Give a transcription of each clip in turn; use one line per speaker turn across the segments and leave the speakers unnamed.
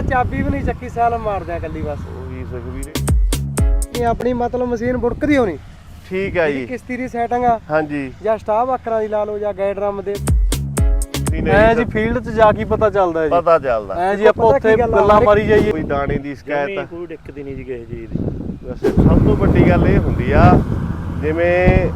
ਤਾਂ ਚਾਬੀ ਵੀ ਨਹੀਂ ਚੱਕੀ ਸੈਲ ਮਾਰਦੇ ਆ ਕੱਲੀ ਬਸ।
ਉਹੀ ਸੁਖਵੀਰੇ
ਇਹ ਆਪਣੀ ਮਤਲਬ ਮਸ਼ੀਨ ਬੁੜਕਦੀ ਹੋਣੀ।
ਠੀਕ ਹੈ ਜੀ।
ਕਿਸ਼ਤੀ ਦੀ ਸੈਟਿੰਗ ਆ।
ਹਾਂਜੀ।
ਜਾਂ ਸਟਾਫ ਆਕਰਾਂ ਦੀ ਲਾ ਲਓ ਜਾਂ ਗਾਈਡ ਡਰਮ ਦੇ।
ਨਹੀਂ
ਐ ਜੀ ਫੀਲਡ 'ਚ ਜਾ ਕੇ ਪਤਾ ਚੱਲਦਾ ਜੀ।
ਪਤਾ ਚੱਲਦਾ।
ਐ ਜੀ ਆਪਾਂ ਉੱਥੇ
ਗੱਲ
ਮਾਰੀ ਜਾਈਏ।
ਕੋਈ ਦਾਣੇ ਦੀ ਸ਼ਿਕਾਇਤ
ਕੋਈ ਦਿੱਕਤ ਨਹੀਂ ਜੀ ਕਿਸੇ ਚੀਜ਼ ਦੀ।
ਵੈਸੇ ਸਭ ਤੋਂ ਵੱਡੀ ਗੱਲ ਇਹ ਹੁੰਦੀ ਆ ਜਿਵੇਂ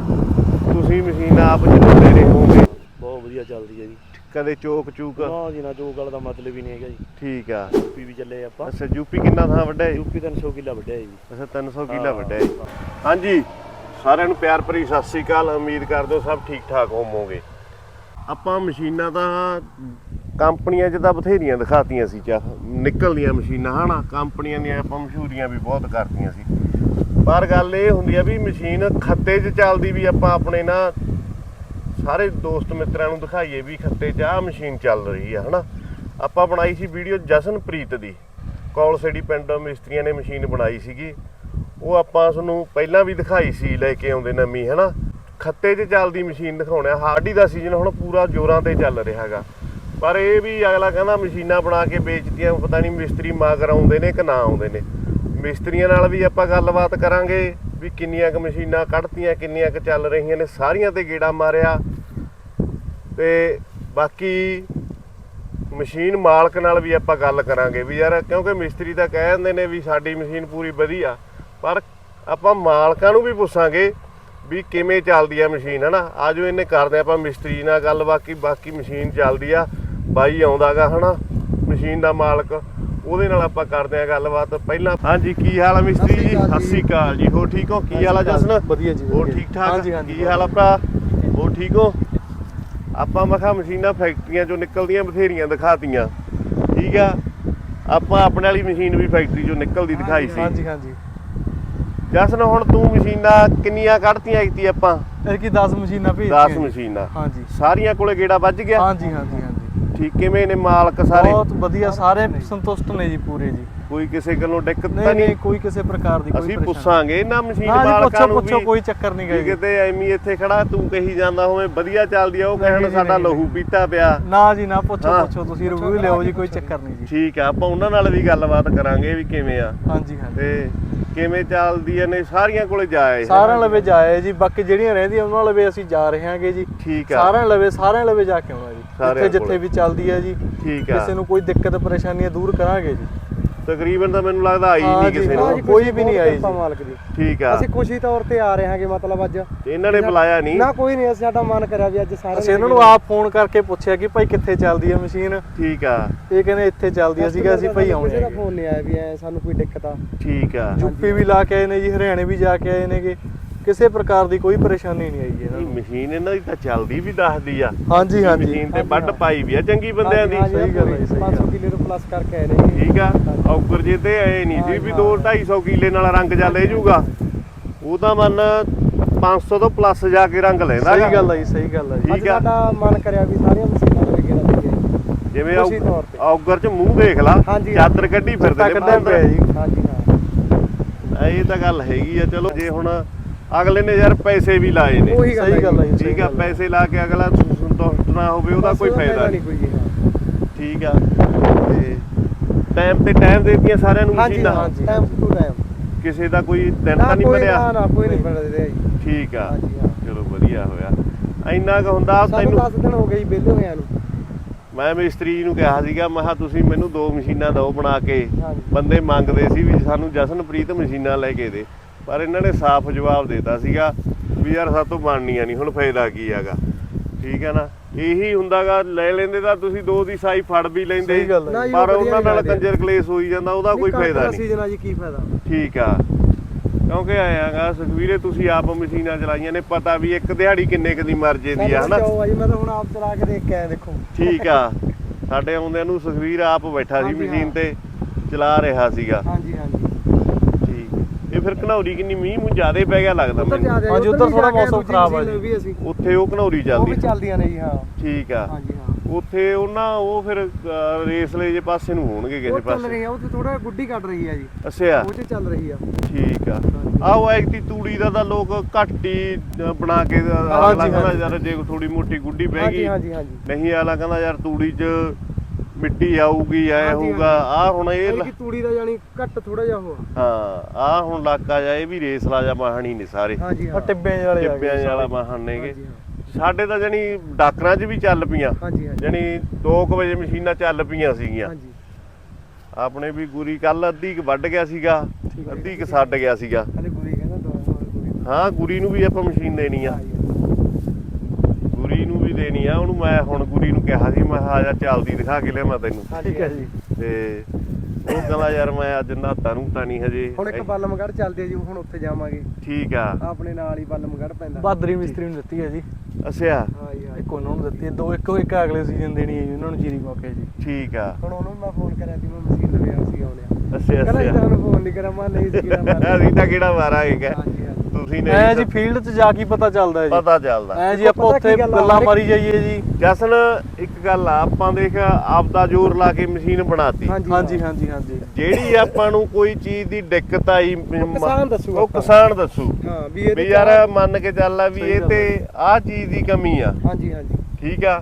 ਤੁਸੀਂ ਮਸ਼ੀਨ ਆਪ ਚਲਾਉਂਦੇ ਰਹੇ ਹੋਗੇ
ਬਹੁਤ ਵਧੀਆ ਚੱਲਦੀ ਹੈ ਜੀ।
ਕਦੇ ਚੋਕ ਚੂਕ?
ਨਾ ਜੀ ਨਾ ਜੋ ਗੱਲ ਦਾ ਮਤਲਬ ਹੀ ਨਹੀਂ ਹੈਗਾ ਜੀ।
ਠੀਕ ਆ।
ਯੂਪੀ ਵੀ ਚੱਲੇ ਆਪਾਂ।
ਅੱਛਾ ਯੂਪੀ ਕਿੰਨਾ ਥਾਂ ਵੱਡਾ ਹੈ?
ਯੂਪੀ 300 ਕਿੱਲਾ ਵੱਡਿਆ ਜੀ।
ਅੱਛਾ 300 ਕਿਲਾ ਵੱਡਾ ਹੈ ਹਾਂਜੀ ਸਾਰਿਆਂ ਨੂੰ ਪਿਆਰ ਭਰੀ ਸਤਿ ਸ੍ਰੀ ਅਕਾਲ। ਉਮੀਦ ਕਰਦੇ ਹਾਂ ਸਭ ਠੀਕ ਠਾਕ ਹੋਵੋਗੇ। ਆਪਾਂ ਮਸ਼ੀਨਾਂ ਤਾਂ ਕੰਪਨੀਆਂ 'ਚ ਤਾਂ ਬਥੇਰੀਆਂ ਦਿਖਾਤੀਆਂ ਸੀ ਚਾ ਨਿਕਲਦੀਆਂ ਮਸ਼ੀਨਾਂ ਹਨਾ? ਕੰਪਨੀਆਂ ਦੀਆਂ ਆਪਾਂ ਮਸ਼ਹੂਰੀਆਂ ਵੀ ਬਹੁਤ ਕਰਤੀਆਂ ਸੀ। ਪਰ ਗੱਲ ਇਹ ਹੁੰਦੀ ਆ ਵੀ ਮਸ਼ੀਨ ਖੱਤੇ 'ਚ ਚੱਲਦੀ ਵੀ ਆਪਾਂ ਆਪਣੇ ਨਾ ਸਾਰੇ ਦੋਸਤ ਮਿੱਤਰਾਂ ਨੂੰ ਦਿਖਾਈਏ ਵੀ ਖੱਤੇ 'ਚ ਆਹ ਮਸ਼ੀਨ ਚੱਲ ਰਹੀ ਆ, ਹਨਾ? ਆਪਾਂ ਬਣਾਈ ਸੀ ਵੀਡੀਓ ਜਸਨਪ੍ਰੀਤ ਦੀ। ਕੌਲ ਕੌਲਸੇੜੀ ਪਿੰਡ ਮਿਸਤਰੀਆਂ ਨੇ ਮਸ਼ੀਨ ਬਣਾਈ ਸੀਗੀ। ਉਹ ਆਪਾਂ ਤੁਹਾਨੂੰ ਪਹਿਲਾਂ ਵੀ ਦਿਖਾਈ ਸੀ ਲੈ ਕੇ ਆਉਂਦੇ ਨਵੀਂ, ਹਨਾ? ਖੱਤੇ 'ਚ ਚੱਲਦੀ ਮਸ਼ੀਨ ਦਿਖਾਉਣਾ ਹਾਰਡੀ ਦਾ ਸੀਜ਼ਨ, ਹੁਣ ਪੂਰਾ ਜੋਰਾਂ ਤੇ ਚੱਲ ਰਿਹਾ ਹੈਗਾ। ਪਰ ਇਹ ਵੀ ਅਗਲਾ ਕਹਿੰਦਾ ਮਸ਼ੀਨਾਂ ਬਣਾ ਕੇ ਵੇਚਦੀਆਂ ਪਤਾ ਨਹੀਂ ਮਿਸਤਰੀ ਮਾਗਰ ਆਉਂਦੇ ਨੇ ਕਿ ਨਾ ਆਉਂਦੇ ਨੇ। ਮਿਸਤਰੀਆਂ ਨਾਲ ਵੀ ਆਪਾਂ ਗੱਲਬਾਤ ਕਰਾਂਗੇ ਵੀ ਕਿੰਨੀਆਂ ਕੁ ਮਸ਼ੀਨਾਂ ਕੱਢਤੀਆਂ, ਕਿੰਨੀਆਂ ਕੁ ਚੱਲ ਰਹੀਆਂ ਨੇ। ਸਾਰੀਆਂ ਤੇ ਗੇੜਾ ਮਾਰਿਆ। ਤੇ ਬਾਕੀ ਮਸ਼ੀਨ ਮਾਲਕ ਨਾਲ ਵੀ ਆਪਾਂ ਗੱਲ ਕਰਾਂਗੇ ਵੀ ਯਾਰ ਕਿਉਂਕਿ ਮਿਸਤਰੀ ਤਾਂ ਕਹਿ ਦਿੰਦੇ ਨੇ ਵੀ ਸਾਡੀ ਮਸ਼ੀਨ ਪੂਰੀ ਵਧੀਆ ਪਰ ਆਪਾਂ ਮਾਲਕਾਂ ਨੂੰ ਵੀ ਪੁੱਛਾਂਗੇ ਵੀ ਕਿਵੇਂ ਚੱਲਦੀ ਆ ਮਸ਼ੀਨ ਹਨਾ? ਆਜੋ ਇਹਨੇ ਕਰਦੇ ਆਪਾਂ ਮਿਸਤਰੀ ਨਾਲ ਗੱਲ ਬਾਕੀ ਬਾਕੀ ਮਸ਼ੀਨ ਚੱਲਦੀ ਆ ਬਾਈ ਆਉਂਦਾਗਾ ਹਨਾ? ਮਸ਼ੀਨ ਦਾ ਮਾਲਕ ਉਹਦੇ ਨਾਲ ਆਪਾਂ ਕਰਦੇ ਆ ਗੱਲਬਾਤ। ਪਹਿਲਾਂ ਹਾਂਜੀ ਕੀ ਹਾਲ ਆ ਮਿਸਤਰੀ ਜੀ? ਸਤਿ ਸ਼੍ਰੀ ਅਕਾਲ ਜੀ। ਹੋਰ ਠੀਕ ਹੋ? ਕੀ ਹਾਲ ਆ ਜਸਨ?
ਵਧੀਆ ਜੀ
ਹੋਰ
ਵਧੀਆ।
ਠੀਕ ਠਾਕ?
ਹਾਂਜੀ ਹਾਂਜੀ
ਕੀ ਹਾਲ ਆ ਭਰਾ? ਹੋਰ ਠੀਕ ਹੋ? ਆਪਾਂ ਮਖਾ ਮਸ਼ੀਨਾਂ ਫੈਕਟਰੀਆਂ ਚੋਂ ਨਿਕਲਦੀਆਂ ਬਥੇਰੀਆਂ ਦਿਖਾਤੀਆਂ। ਠੀਕ ਆ? ਆਪਾਂ ਆਪਣੇ ਵਾਲੀ ਮਸ਼ੀਨ ਵੀ ਫੈਕਟਰੀ ਚੋਂ ਨਿਕਲਦੀ ਦਿਖਾਈ ਸੀ।
ਹਾਂਜੀ ਹਾਂਜੀ।
ਜਸਨ ਹੁਣ ਤੂੰ ਮਸ਼ੀਨਾਂ ਕਿੰਨੀਆਂ ਕੱਢਤੀਆਂ ਕੀਤੀ ਆਪਾਂ?
ਇਹ ਕੀ 10 ਮਸ਼ੀਨਾਂ ਭੇਜ
10 ਮਸ਼ੀਨਾਂ।
ਹਾਂਜੀ।
ਸਾਰੀਆਂ ਕੋਲੇ ਗੇੜਾ ਵੱਜ ਗਿਆ?
ਹਾਂਜੀ ਹਾਂਜੀ ਹਾਂਜੀ।
ਠੀਕ ਕਿਵੇਂ ਨੇ ਮਾਲਕ ਸਾਰੇ?
ਬਹੁਤ ਵਧੀਆ ਸਾਰੇ ਸੰਤੁਸ਼ਟ ਨੇ ਜੀ ਪੂਰੇ ਜੀ।
ਕੋਈ ਕਿਸੇ ਗੱਲੋਂ ਦਿੱਕਤ ਤਾਂ
ਨਹੀਂ
ਨਹੀਂ?
ਕੋਈ ਕਿਸੇ ਪ੍ਰਕਾਰ ਦੀ ਕੋਈ
ਅਸੀਂ
ਪਰੇਸ਼ਾਨੀ
ਪੁੱਛਾਂਗੇ ਨਾ ਮਸ਼ੀਨ
ਹਾਂ ਜੀ
ਮਾਲਕਾਂ
ਪੁੱਛੋ
ਨੂੰ
ਪੁੱਛੋ
ਵੀ
ਕੋਈ ਚੱਕਰ ਨਹੀਂ ਗਾ ਜੀ।
ਕਿਤੇ ਐਵੇਂ ਇੱਥੇ ਖੜਾ ਤੂੰ ਕਹੀ ਜਾਂਦਾ ਹੋਵੇਂ ਵਧੀਆ ਚੱਲਦੀ ਆ ਉਹ
ਨਹੀਂ,
ਕਹਿਣ
ਨਹੀਂ,
ਸਾਡਾ
ਨਹੀਂ,
ਲਹੂ ਪੀਤਾ ਪਿਆ।
ਨਾ ਜੀ ਨਾ ਪੁੱਛੋ
ਹਾਂ।
ਪੁੱਛੋ ਤੁਸੀਂ ਰਿਵਿਊ ਲਿਓ ਜੀ ਕੋਈ ਚੱਕਰ ਨਹੀਂ ਜੀ।
ਠੀਕ ਆ ਆਪਾਂ ਉਹਨਾਂ ਨਾਲ ਵੀ ਗੱਲਬਾਤ ਕਰਾਂਗੇ ਵੀ ਕਿਵੇਂ ਆ।
ਹਾਂਜੀ ਹਾਂਜੀ।
ਤੇ ਕਿਵੇਂ ਚੱਲਦੀਆਂ ਨੇ ਸਾਰੀਆਂ ਕੋਲੇ ਜਾਏ
ਸਾਰਿਆਂ ਲਵੇ ਜਾਏ ਜੀ ਬਾਕੀ ਜਿਹੜੀਆਂ ਰਹਿੰਦੀਆਂ ਉਹਨਾਂ ਲਵੇ ਅਸੀਂ ਜਾ ਰਹੇ ਹਾਂਗੇ ਜੀ।
ਠੀਕ ਆ।
ਸਾਰਿਆਂ ਲਵੇ ਸਾਰਿਆਂ ਲਵੇ ਜਾ ਕੇ ਆਉਣਾ ਜੀ।
ਸਾਰਿਆਂ
ਜਿੱਥੇ ਜਿੱਥੇ। ਵੀ ਚੱਲਦੀ ਹੈ ਜੀ।
ਠੀਕ ਆ।
ਕਿਸੇ ਨੂੰ ਕੋਈ ਦਿੱਕਤ ਪਰੇਸ਼ਾਨੀਆਂ ਦੂਰ ਕਰਾਂਗੇ ਜੀ।
ਤਕਰੀਬਨ ਤਾਂ ਮੈਨੂੰ ਲੱਗਦਾ ਆਈ ਨਹੀਂ ਕਿਸੇ ਨੂੰ।
ਕੋਈ ਵੀ ਨਹੀਂ ਆਈ।
ਮਾਲਕ ਦੀ।
ਠੀਕ ਆ।
ਅਸੀਂ ਖੁਸ਼ੀ ਤੌਰ ਤੇ ਆ ਰਹੇ ਹਾਂਗੇ ਮਤਲਬ ਅੱਜ।
ਇਹਨਾਂ ਨੇ ਬੁਲਾਇਆ ਨਹੀਂ?
ਨਾ ਕੋਈ ਨਹੀਂ ਸਾਡਾ ਮਨ ਕਰਿਆ ਵੀ ਅੱਜ ਸਾਰੇ
ਅਸੀਂ ਇਹਨਾਂ ਨੂੰ ਆਪ ਫੋਨ ਕਰਕੇ ਪੁੱਛਿਆ ਕਿ ਭਾਈ ਕਿੱਥੇ ਚੱਲਦੀ ਹੈ ਮਸ਼ੀਨ?
ਠੀਕ ਆ।
ਇਹ ਕਹਿੰਦੇ ਇੱਥੇ ਚੱਲਦੀ ਹੈ ਸੀਗਾ ਅਸੀਂ ਭਾਈ ਆਉਣੇ ਹੈਗੇ।
ਫੋਨ ਨਹੀਂ ਆਇਆ ਵੀ ਐ ਸਾਨੂੰ ਕੋਈ ਦਿੱਕਤ ਆ।
ਠੀਕ ਆ।
ਯੂਪੀ ਵੀ ਲਾ ਕੇ ਆਏ ਨੇ ਜੀ ਹਰਿਆਣੇ ਵੀ ਜਾ ਕੇ ਆਏ ਨੇਗੇ। ਕਿਸੇ ਪ੍ਰਕਾਰ ਦੀ ਕੋਈ ਪਰੇਸ਼ਾਨੀ ਨਹੀਂ ਆਈ ਜੀ ਇਹਨਾਂ
ਇਹ
ਨੂੰ।
ਮਸ਼ੀਨ ਇਹਨਾਂ ਦੀ ਤਾਂ ਚੱਲਦੀ ਵੀ ਦੱਸਦੀ ਆ।
ਹਾਂਜੀ ਹਾਂਜੀ।
ਮਸ਼ੀਨ ਤੇ
ਹਾਂਜੀ,
ਵੱਢ
ਹਾਂ।
ਪਾਈ ਵੀ ਆ ਚੰਗੀ ਬੰਦਿਆਂ ਦੀ।
ਸਹੀ ਗੱਲ ਹੈ ਜੀ, ਸਹੀ
500
ਗੱਲ।
ਕਿਲੇ ਤੋਂ ਪਲੱਸ ਕਰਕੇ ਆਏ ਨੇ।
ਠੀਕ ਆ। ਔਕਰ ਜੇ ਤੇ ਐ ਨਹੀਂ ਸੀ ਵੀ 2 250 ਕਿੱਲੇ ਨਾਲ ਰੰਗ ਜਾ ਲੈ ਜਾਊਗਾ ਉਹ ਤਾਂ ਮੰਨ 500 ਤੋਂ ਪਲੱਸ ਜਾ ਕੇ ਰੰਗ ਲੈਂਦਾ
ਸਹੀ। ਗੱਲ ਹੈ ਜੀ ਸਹੀ ਗੱਲ ਹੈ ਜੀ।
ਅੱਜ
ਠੀਕ ਆ।
ਸਾਡਾ ਮਨ ਕਰਿਆ ਵੀ ਸਾਰੀਆਂ ਮਸ਼ੀਨਾਂ ਦੇ ਗੇੜਾ ਦੇ
ਜਿਵੇਂ
ਖੁਸ਼ੀ ਤੌਰ ਤੇ।
ਔਗਰ ਚ ਮੂੰਹ ਦੇਖ ਲਾ
ਹਾਂਜੀ,
ਚਾਦਰ ਕੱਢੀ ਫਿਰਦੇ ਨੇ
ਕੱਢਿਆ ਪਿਆ ਜੀ।
ਹਾਂਜੀ ਹਾਂ।
ਇਹ ਤਾਂ ਗੱਲ ਹੈਗੀ ਆ ਚਲੋ ਜੇ ਹੁਣ ਅਗਲੇ ਨੇ ਯਾਰ ਪੈਸੇ ਵੀ ਲਾਏ ਨੇ।
ਉਹੀ ਗੱਲ
ਸਹੀ ਗੱਲ ਹੈ ਜੀ ਸਹੀ
ਠੀਕ ਆ
ਗੱਲ ਹੈ।
ਪੈਸੇ ਲਾ ਕੇ ਅਗਲਾ ਸੰਤੁਸ਼ਟ ਨਾ ਹੋਵੇ ਉਹਦਾ
ਬਸ
ਕੋਈ ਫਾਇਦਾ
ਨਹੀਂ
ਨਹੀਂ।
ਕੋਈ ਹਾਂ।
ਠੀਕ ਆ। ਤੇ ਟਾਈਮ ਤੇ ਟਾਈਮ ਦੇਤੀਆਂ ਸਾਰਿਆਂ ਨੂੰ
ਹਾਂਜੀ
ਮਸ਼ੀਨਾਂ।
ਹਾਂਜੀ।
ਟਾਈਮ ਟੂ ਟਾਈਮ
ਕਿਸੇ ਦਾ ਕੋਈ ਦਿਨ ਤਾਂ ਨਹੀਂ ਬਣਿਆ
ਨਾ ਨਾ ਕੋਈ ਨਹੀਂ ਬਣਦੇ ਜੀ।
ਠੀਕ ਆ।
ਹਾਂਜੀ ਹਾਂ।
ਚਲੋ ਵਧੀਆ ਹੋਇਆ। ਇੰਨਾ ਕੁ ਹੁੰਦਾ
ਸਾਨੂੰ
ਤੈਨੂੰ
10 ਦਿਨ ਹੋ ਗਏ ਜੀ ਵਿਹਲੇ ਹੋਇਆਂ ਨੂੰ।
ਮੈਂ ਮਿਸਤਰੀ ਨੂੰ ਕਿਹਾ ਸੀਗਾ ਮੈਂ ਕਿਹਾ ਤੁਸੀਂ ਮੈਨੂੰ ਦੋ ਮਸ਼ੀਨਾਂ ਦਿਓ ਬਣਾ ਕੇ।
ਹਾਂਜੀ।
ਬੰਦੇ ਮੰਗਦੇ ਸੀ ਵੀ ਸਾਨੂੰ ਜਸਨਪ੍ਰੀਤ ਮਸ਼ੀਨਾਂ ਲੈ ਕੇ ਦੇ। ਪਰ ਇਹਨਾਂ ਨੇ ਸਾਫ਼ ਜਵਾਬ ਦਿੱਤਾ ਸੀਗਾ ਵੀ ਯਾਰ ਸਾਤੋਂ ਬਣਨੀਆਂ ਨਹੀਂ ਹੁਣ ਫਾਇਦਾ ਕੀ ਹੈਗਾ। ਠੀਕ ਹੈ ਨਾ? ਇਹੀ ਹੁੰਦਾਗਾ ਲੈ ਲੈਂਦੇ ਤਾਂ ਤੁਸੀਂ ਦੋ ਦੀ ਸਾਈ ਫੜ ਵੀ ਲੈਂਦੇ
ਸਹੀ ਗੱਲ ਹੈ
ਨਾ ਜੀ,
ਪਰ ਉਹਨਾਂ ਨਾਲ। ਕੰਜਰ ਕਲੇਸ਼ ਹੋਈ ਜਾਂਦਾ ਉਹਦਾ ਕੋਈ ਫਾਇਦਾ ਨਹੀਂ।
ਸੀਜ਼ਨ ਆ ਜੀ ਕੀ ਫਾਇਦਾ?
ਠੀਕ ਆ। ਕਿਉਂਕਿ ਆਇਆਗਾ ਸੁਖਵੀਰੇ ਤੁਸੀਂ ਆਪ ਮਸ਼ੀਨਾਂ ਚਲਾਈਆਂ ਨੇ ਪਤਾ ਵੀ ਇੱਕ ਦਿਹਾੜੀ ਕਿੰਨੇ ਕੁ ਦੀ ਮਰ ਜਾਂਦੀ ਆ ਹਨਾ?
ਜਾਓ ਆ ਜੀ? ਮੈਂ ਤਾਂ ਹੁਣ ਆਪ ਚਲਾ ਕੇ ਦੇਖ ਕੇ ਆਇਆ ਦੇਖੋ।
ਠੀਕ ਆ। ਸਾਡੇ ਆਉਂਦਿਆਂ ਨੂੰ ਸੁਖਵੀਰ ਆਪ ਬੈਠਾ ਸੀ
ਹਾਂਜੀ,
ਮਸ਼ੀਨ। ਤੇ ਚਲਾ ਰਿਹਾ ਸੀਗਾ।
ਹਾਂਜੀ ਹਾਂਜੀ।
ਫਿਰ ਘਨੌਰੀ ਕਿੰਨੀ ਮੀਂਹ ਮੂੰਹ ਜ਼ਿਆਦੇ ਪੈ ਗਿਆ ਲੱਗਦਾ ਮੈਨੂੰ।
ਜਾ
ਹਾਂਜੀ, ਉੱਧਰ ਥੋੜ੍ਹਾ ਮੌਸਮ ਖਰਾਬ ਆ ਜੀ।
ਉੱਥੇ ਉਹ ਘਨੌਰੀ
ਉਹ
ਚੱਲਦੀ
ਚੱਲਦੀਆਂ ਨੇ ਜੀ ਹਾਂ।
ਠੀਕ ਆ।
ਹਾਂਜੀ ਹਾਂ।
ਉੱਥੇ ਉਹਨਾਂ ਉਹ ਫਿਰ ਅਹ, ਰੇਸਲੇ ਜੇ ਪਾਸੇ ਨੂੰ ਹੋਣਗੇ ਕਿਸੇ
ਉਹ ਚੱਲ
ਪਾਸੇ।
ਰਹੀ ਆ ਉਹ ਤੇ ਥੋੜਾ ਗੁੱਡੀ ਕੱਢ ਰਹੀ ਆ ਜੀ।
ਅੱਛਾ।
ਉਹ ਚ ਚੱਲ ਰਹੀ ਆ।
ਠੀਕ ਆ। ਆਹ ਐਕਟੀ ਤੂੜੀ ਦਾ ਤਾਂ ਲੋਕ ਘੱਟ ਬਣਾ ਕੇ ਅਗਲਾ ਕਹਿੰਦਾ
ਹਾਂਜੀ।
ਯਾਰ ਜੇ ਥੋੜੀ ਮੋਟੀ ਗੁੱਡੀ ਬਹਿ
ਹਾਂਜੀ
ਗਈ
ਹਾਂਜੀ ਹਾਂਜੀ।
ਨਹੀਂ ਆਲਾ ਕਹਿੰਦਾ ਯਾਰ ਤੂੜੀ 'ਚ ਮਿੱਟੀ ਆਊਗੀ ਐ
ਹਾਂਜੀ,
ਹੋਊਗਾ। ਆ ਹੁਣ ਇਹ ਲ-
ਕਿ ਤੂੜੀ ਦਾ ਜਾਨੀ ਘੱਟ ਥੋੜਾ ਜਿਹਾ ਹੋਆ
ਹਾਂ ਆ ਹੁਣ ਇਲਾਕਾ ਜਾ ਇਹ ਵੀ ਰੇਸ ਲਾ ਜਾ ਮਾਹਣੀ ਨੇ ਸਾਰੇ।
ਹਾਂਜੀ
ਆ
ਹਾਂ
ਟਿੱਬਿਆਂ ਜਿਹੇ ਵਾਲੇ ਆ
ਟਿੱਬਿਆਂ
ਗਏ
ਵਾਲਾ ਮਾਹਣ ਨੇਗੇ
ਹਾਂਜੀ ਹਾਂ।
ਸਾਡੇ ਤਾਂ ਜਣੀ ਡਾਕਰਾਂ 'ਚ ਵੀ ਚੱਲ ਪਈਆਂ।
ਹਾਂਜੀ ਹਾਂਜੀ।
ਜਣੀ 2 ਵਜੇ ਮਸ਼ੀਨਾਂ ਚੱਲ ਪਈਆਂ ਸੀਗੀਆਂ।
ਹਾਂਜੀ।
ਆਪਣੇ ਵੀ ਗੁਰੀ ਕੱਲ ਅੱਧੀ ਕ ਵੱਢ ਗਿਆ ਸੀਗਾ ਅੱਧੀ ਕ ਛੱਡ ਗਿਆ ਸੀਗਾ।
ਹਲੇ ਗੁਰੀ ਕਹਿੰਦਾ ਦੋ ਗੁਰੀ।
ਹਾਂ ਗੁਰੀ ਨੂੰ ਵੀ ਆਪਾਂ ਮਸ਼ੀਨ ਦੇਣੀ ਆ। ਨੂੰ ਦੇਣੀ ਆ ਉਹਨੂੰ ਮੈਂ ਹੁਣ ਗੁਰੀ ਨੂੰ ਕਿਹਾ ਸੀ ਮੈਂ ਆ ਜਾ ਚੱਲਦੀ ਦਿਖਾ ਕੇ ਲਿਆਵਾਂ ਤੈਨੂੰ।
ਠੀਕ ਹੈ ਜੀ।
ਤੇ ਉਹ ਕਹਿੰਦਾ ਯਾਰ ਮੈਂ ਅੱਜ ਨਹਾਤਾ ਨੂੰ ਤਾਂ ਨਹੀਂ ਹਜੇ।
ਹੁਣ ਇੱਕ ਬਲਮਗੜ ਚੱਲਦੇ ਜੀ ਹੁਣ ਉੱਥੇ ਜਾਵਾਂਗੇ।
ਠੀਕ ਆ।
ਆਪਣੇ ਨਾਲ ਹੀ ਬਲਮਗੜ ਪੈਂਦਾ।
ਬਾਦਰੀ ਮਿਸਤਰੀ ਨੂੰ ਦਿੱਤੀ ਹੈ ਜੀ।
ਅੱਛਾ।
ਹਾਂ ਹਾਂ
ਇੱਕ ਉਹਨਾਂ ਨੂੰ ਦਿੱਤੀ ਹੈ ਦੋ ਇੱਕ ਇੱਕ ਅਗਲੇ ਸੀਜ਼ਨ ਦੇਣੀ ਹੈ ਜੀ ਉਹਨਾਂ ਨੂੰ ਜੀਰੀ ਮੌਕੇ ਜੀ।
ਠੀਕ ਆ।
ਹੁਣ ਉਹਨੂੰ ਮੈਂ ਫੋਨ ਕਰਿਆ ਸੀ ਮੈਂ ਮਸ਼ੀਨ ਲਵਿਆ ਸੀ ਆਉਣਿਆ
ਅੱਛਾ
ਕਹਿੰਦਾ ਜੀ
ਅੱਛਾ
ਤੁਹਾਨੂੰ ਫੋਨ ਨਹੀਂ ਕਰਾਂ ਮੈਂ ਨਹੀਂ ਸੀ ਕਿਹਾ ਮੈਂ
ਅਸੀਂ ਤਾਂ ਕਿਹੜਾ ਮਾਰਾਂਗੇ ਕਹਿ। ਤੁਸੀਂ ਨੇ
ਐ ਜੀ ਫੀਲਡ 'ਚ ਜਾ ਕੇ ਪਤਾ ਚੱਲਦਾ ਹੈ ਜੀ।
ਪਤਾ ਚੱਲਦਾ।
ਐ ਜੀ ਆਪਾਂ ਉੱਥੇ
ਗੱਲ ਆ,
ਮਾਰੀ ਜਾਈਏ ਜੀ।
ਜਸਨ ਇੱਕ ਗੱਲ ਆ ਆਪਾਂ ਦੇਖ ਆਪਦਾ ਜ਼ੋਰ ਲਾ ਕੇ ਮਸ਼ੀਨ ਬਣਾਤੀ।
ਹਾਂਜੀ
ਹਾਂਜੀ ਹਾਂਜੀ ਹਾਂਜੀ।
ਜਿਹੜੀ ਆਪਾਂ ਨੂੰ ਕੋਈ ਚੀਜ਼ ਦੀ ਦਿੱਕਤ ਆਈ
ਕਿਸਾਨ ਦੱਸੂ
ਉਹ
ਆਪਾਂ।
ਕਿਸਾਨ ਦੱਸੂ।
ਹਾਂ ਵੀ
ਵੀ ਯਾਰ ਮੰਨ ਕੇ ਚੱਲ ਆ ਵੀ ਇਹ ਤੇ ਆਹ ਚੀਜ਼ ਦੀ ਕਮੀ ਆ।
ਹਾਂਜੀ ਹਾਂਜੀ।
ਠੀਕ ਆ?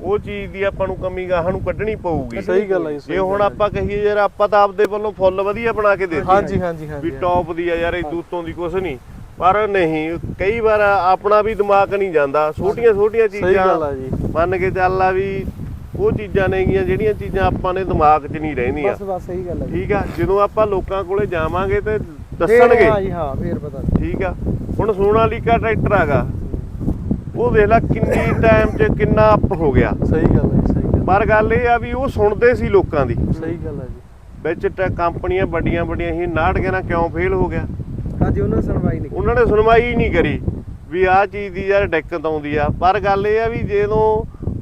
ਉਹ ਚੀਜ਼ ਦੀ ਆਪਾਂ ਨੂੰ ਕਮੀ ਗਾਹਾਂ ਨੂੰ ਕੱਢਣੀ ਪਊਗੀ।
ਸਹੀ ਗੱਲ ਹੈ ਜੀ
ਹੁਣ ਆਪਾਂ ਕਹੀਏ ਯਾਰ ਆਪਾਂ ਤਾਂ ਆਪਦੇ ਵੱਲੋਂ ਫੁੱਲ ਵਧੀਆ ਬਣਾ ਕੇ ਦੇ ਦਿੱਤੇ।
ਹਾਂਜੀ ਹਾਂਜੀ
ਵੀ
ਹਾਂਜੀ।
ਟੌਪ ਦੀ ਆ ਯਾਰ ਇਹ ਦੂਤੋਂ ਦੀ ਕੁਛ ਨਹੀਂ। ਪਰ ਨਹੀਂ ਕਈ ਵਾਰ ਆਪਣਾ ਵੀ ਦਿਮਾਗ ਨਹੀਂ ਜਾਂਦਾ। ਛੋਟੀਆਂ ਛੋਟੀਆਂ
ਸਹੀ ਗੱਲ ਆ
ਚੀਜ਼ਾਂ
ਜੀ।
ਮੰਨ ਕੇ ਚੱਲ ਆ ਵੀ ਉਹ ਚੀਜ਼ਾਂ ਨੇਗੀਆਂ ਜਿਹੜੀਆਂ ਚੀਜ਼ਾਂ ਆਪਾਂ ਨੇ ਦਿਮਾਗ 'ਚ ਨਹੀਂ ਰਹਿੰਦੀਆਂ।
ਬਸ ਬਸ ਸਹੀ ਗੱਲ ਹੈ ਜੀ।
ਠੀਕ ਆ ਜਦੋਂ ਆਪਾਂ ਲੋਕਾਂ ਕੋਲੇ ਜਾਵਾਂਗੇ ਤੇ
ਫੇਰ
ਦੱਸਣਗੇ।
ਹਾਂ ਜੀ ਹਾਂ ਫੇਰ ਪਤਾ
ਠੀਕ ਆ ਹੁਣ ਸੋਨਾਲੀਕਾ ਟਰੈਕਟਰ ਹੈਗਾ ਉਹ ਦੇਖ ਲੈ ਕਿੰਨੀ ਟਾਈਮ 'ਚ ਕਿੰਨਾ ਅਪ ਹੋ ਗਿਆ।
ਸਹੀ ਗੱਲ ਹੈ ਜੀ, ਸਹੀ ਗੱਲ
ਪਰ ਗੱਲ ਇਹ ਆ ਵੀ ਉਹ ਸੁਣਦੇ ਸੀ ਲੋਕਾਂ ਦੀ।
ਸਹੀ ਗੱਲ ਹੈ ਜੀ।
ਵਿੱਚ ਕੰਪਨੀਆਂ ਵੱਡੀਆਂ ਵੱਡੀਆਂ ਹੀ ਨਾੜ ਕਿਉਂ ਫੇਲ ਹੋ ਗਿਆ?
ਹਾਂਜੀ ਉਹਨਾਂ ਨੇ ਸੁਣਵਾਈ ਨਹੀਂ
ਉਹਨਾਂ ਨੇ ਸੁਣਵਾਈ ਹੀ ਨਹੀਂ ਕਰੀ ਵੀ ਆਹ ਚੀਜ਼ ਦੀ ਯਾਰ ਦਿੱਕਤ ਆਉਂਦੀ ਆ। ਪਰ ਗੱਲ ਇਹ ਆ ਵੀ ਜਦੋਂ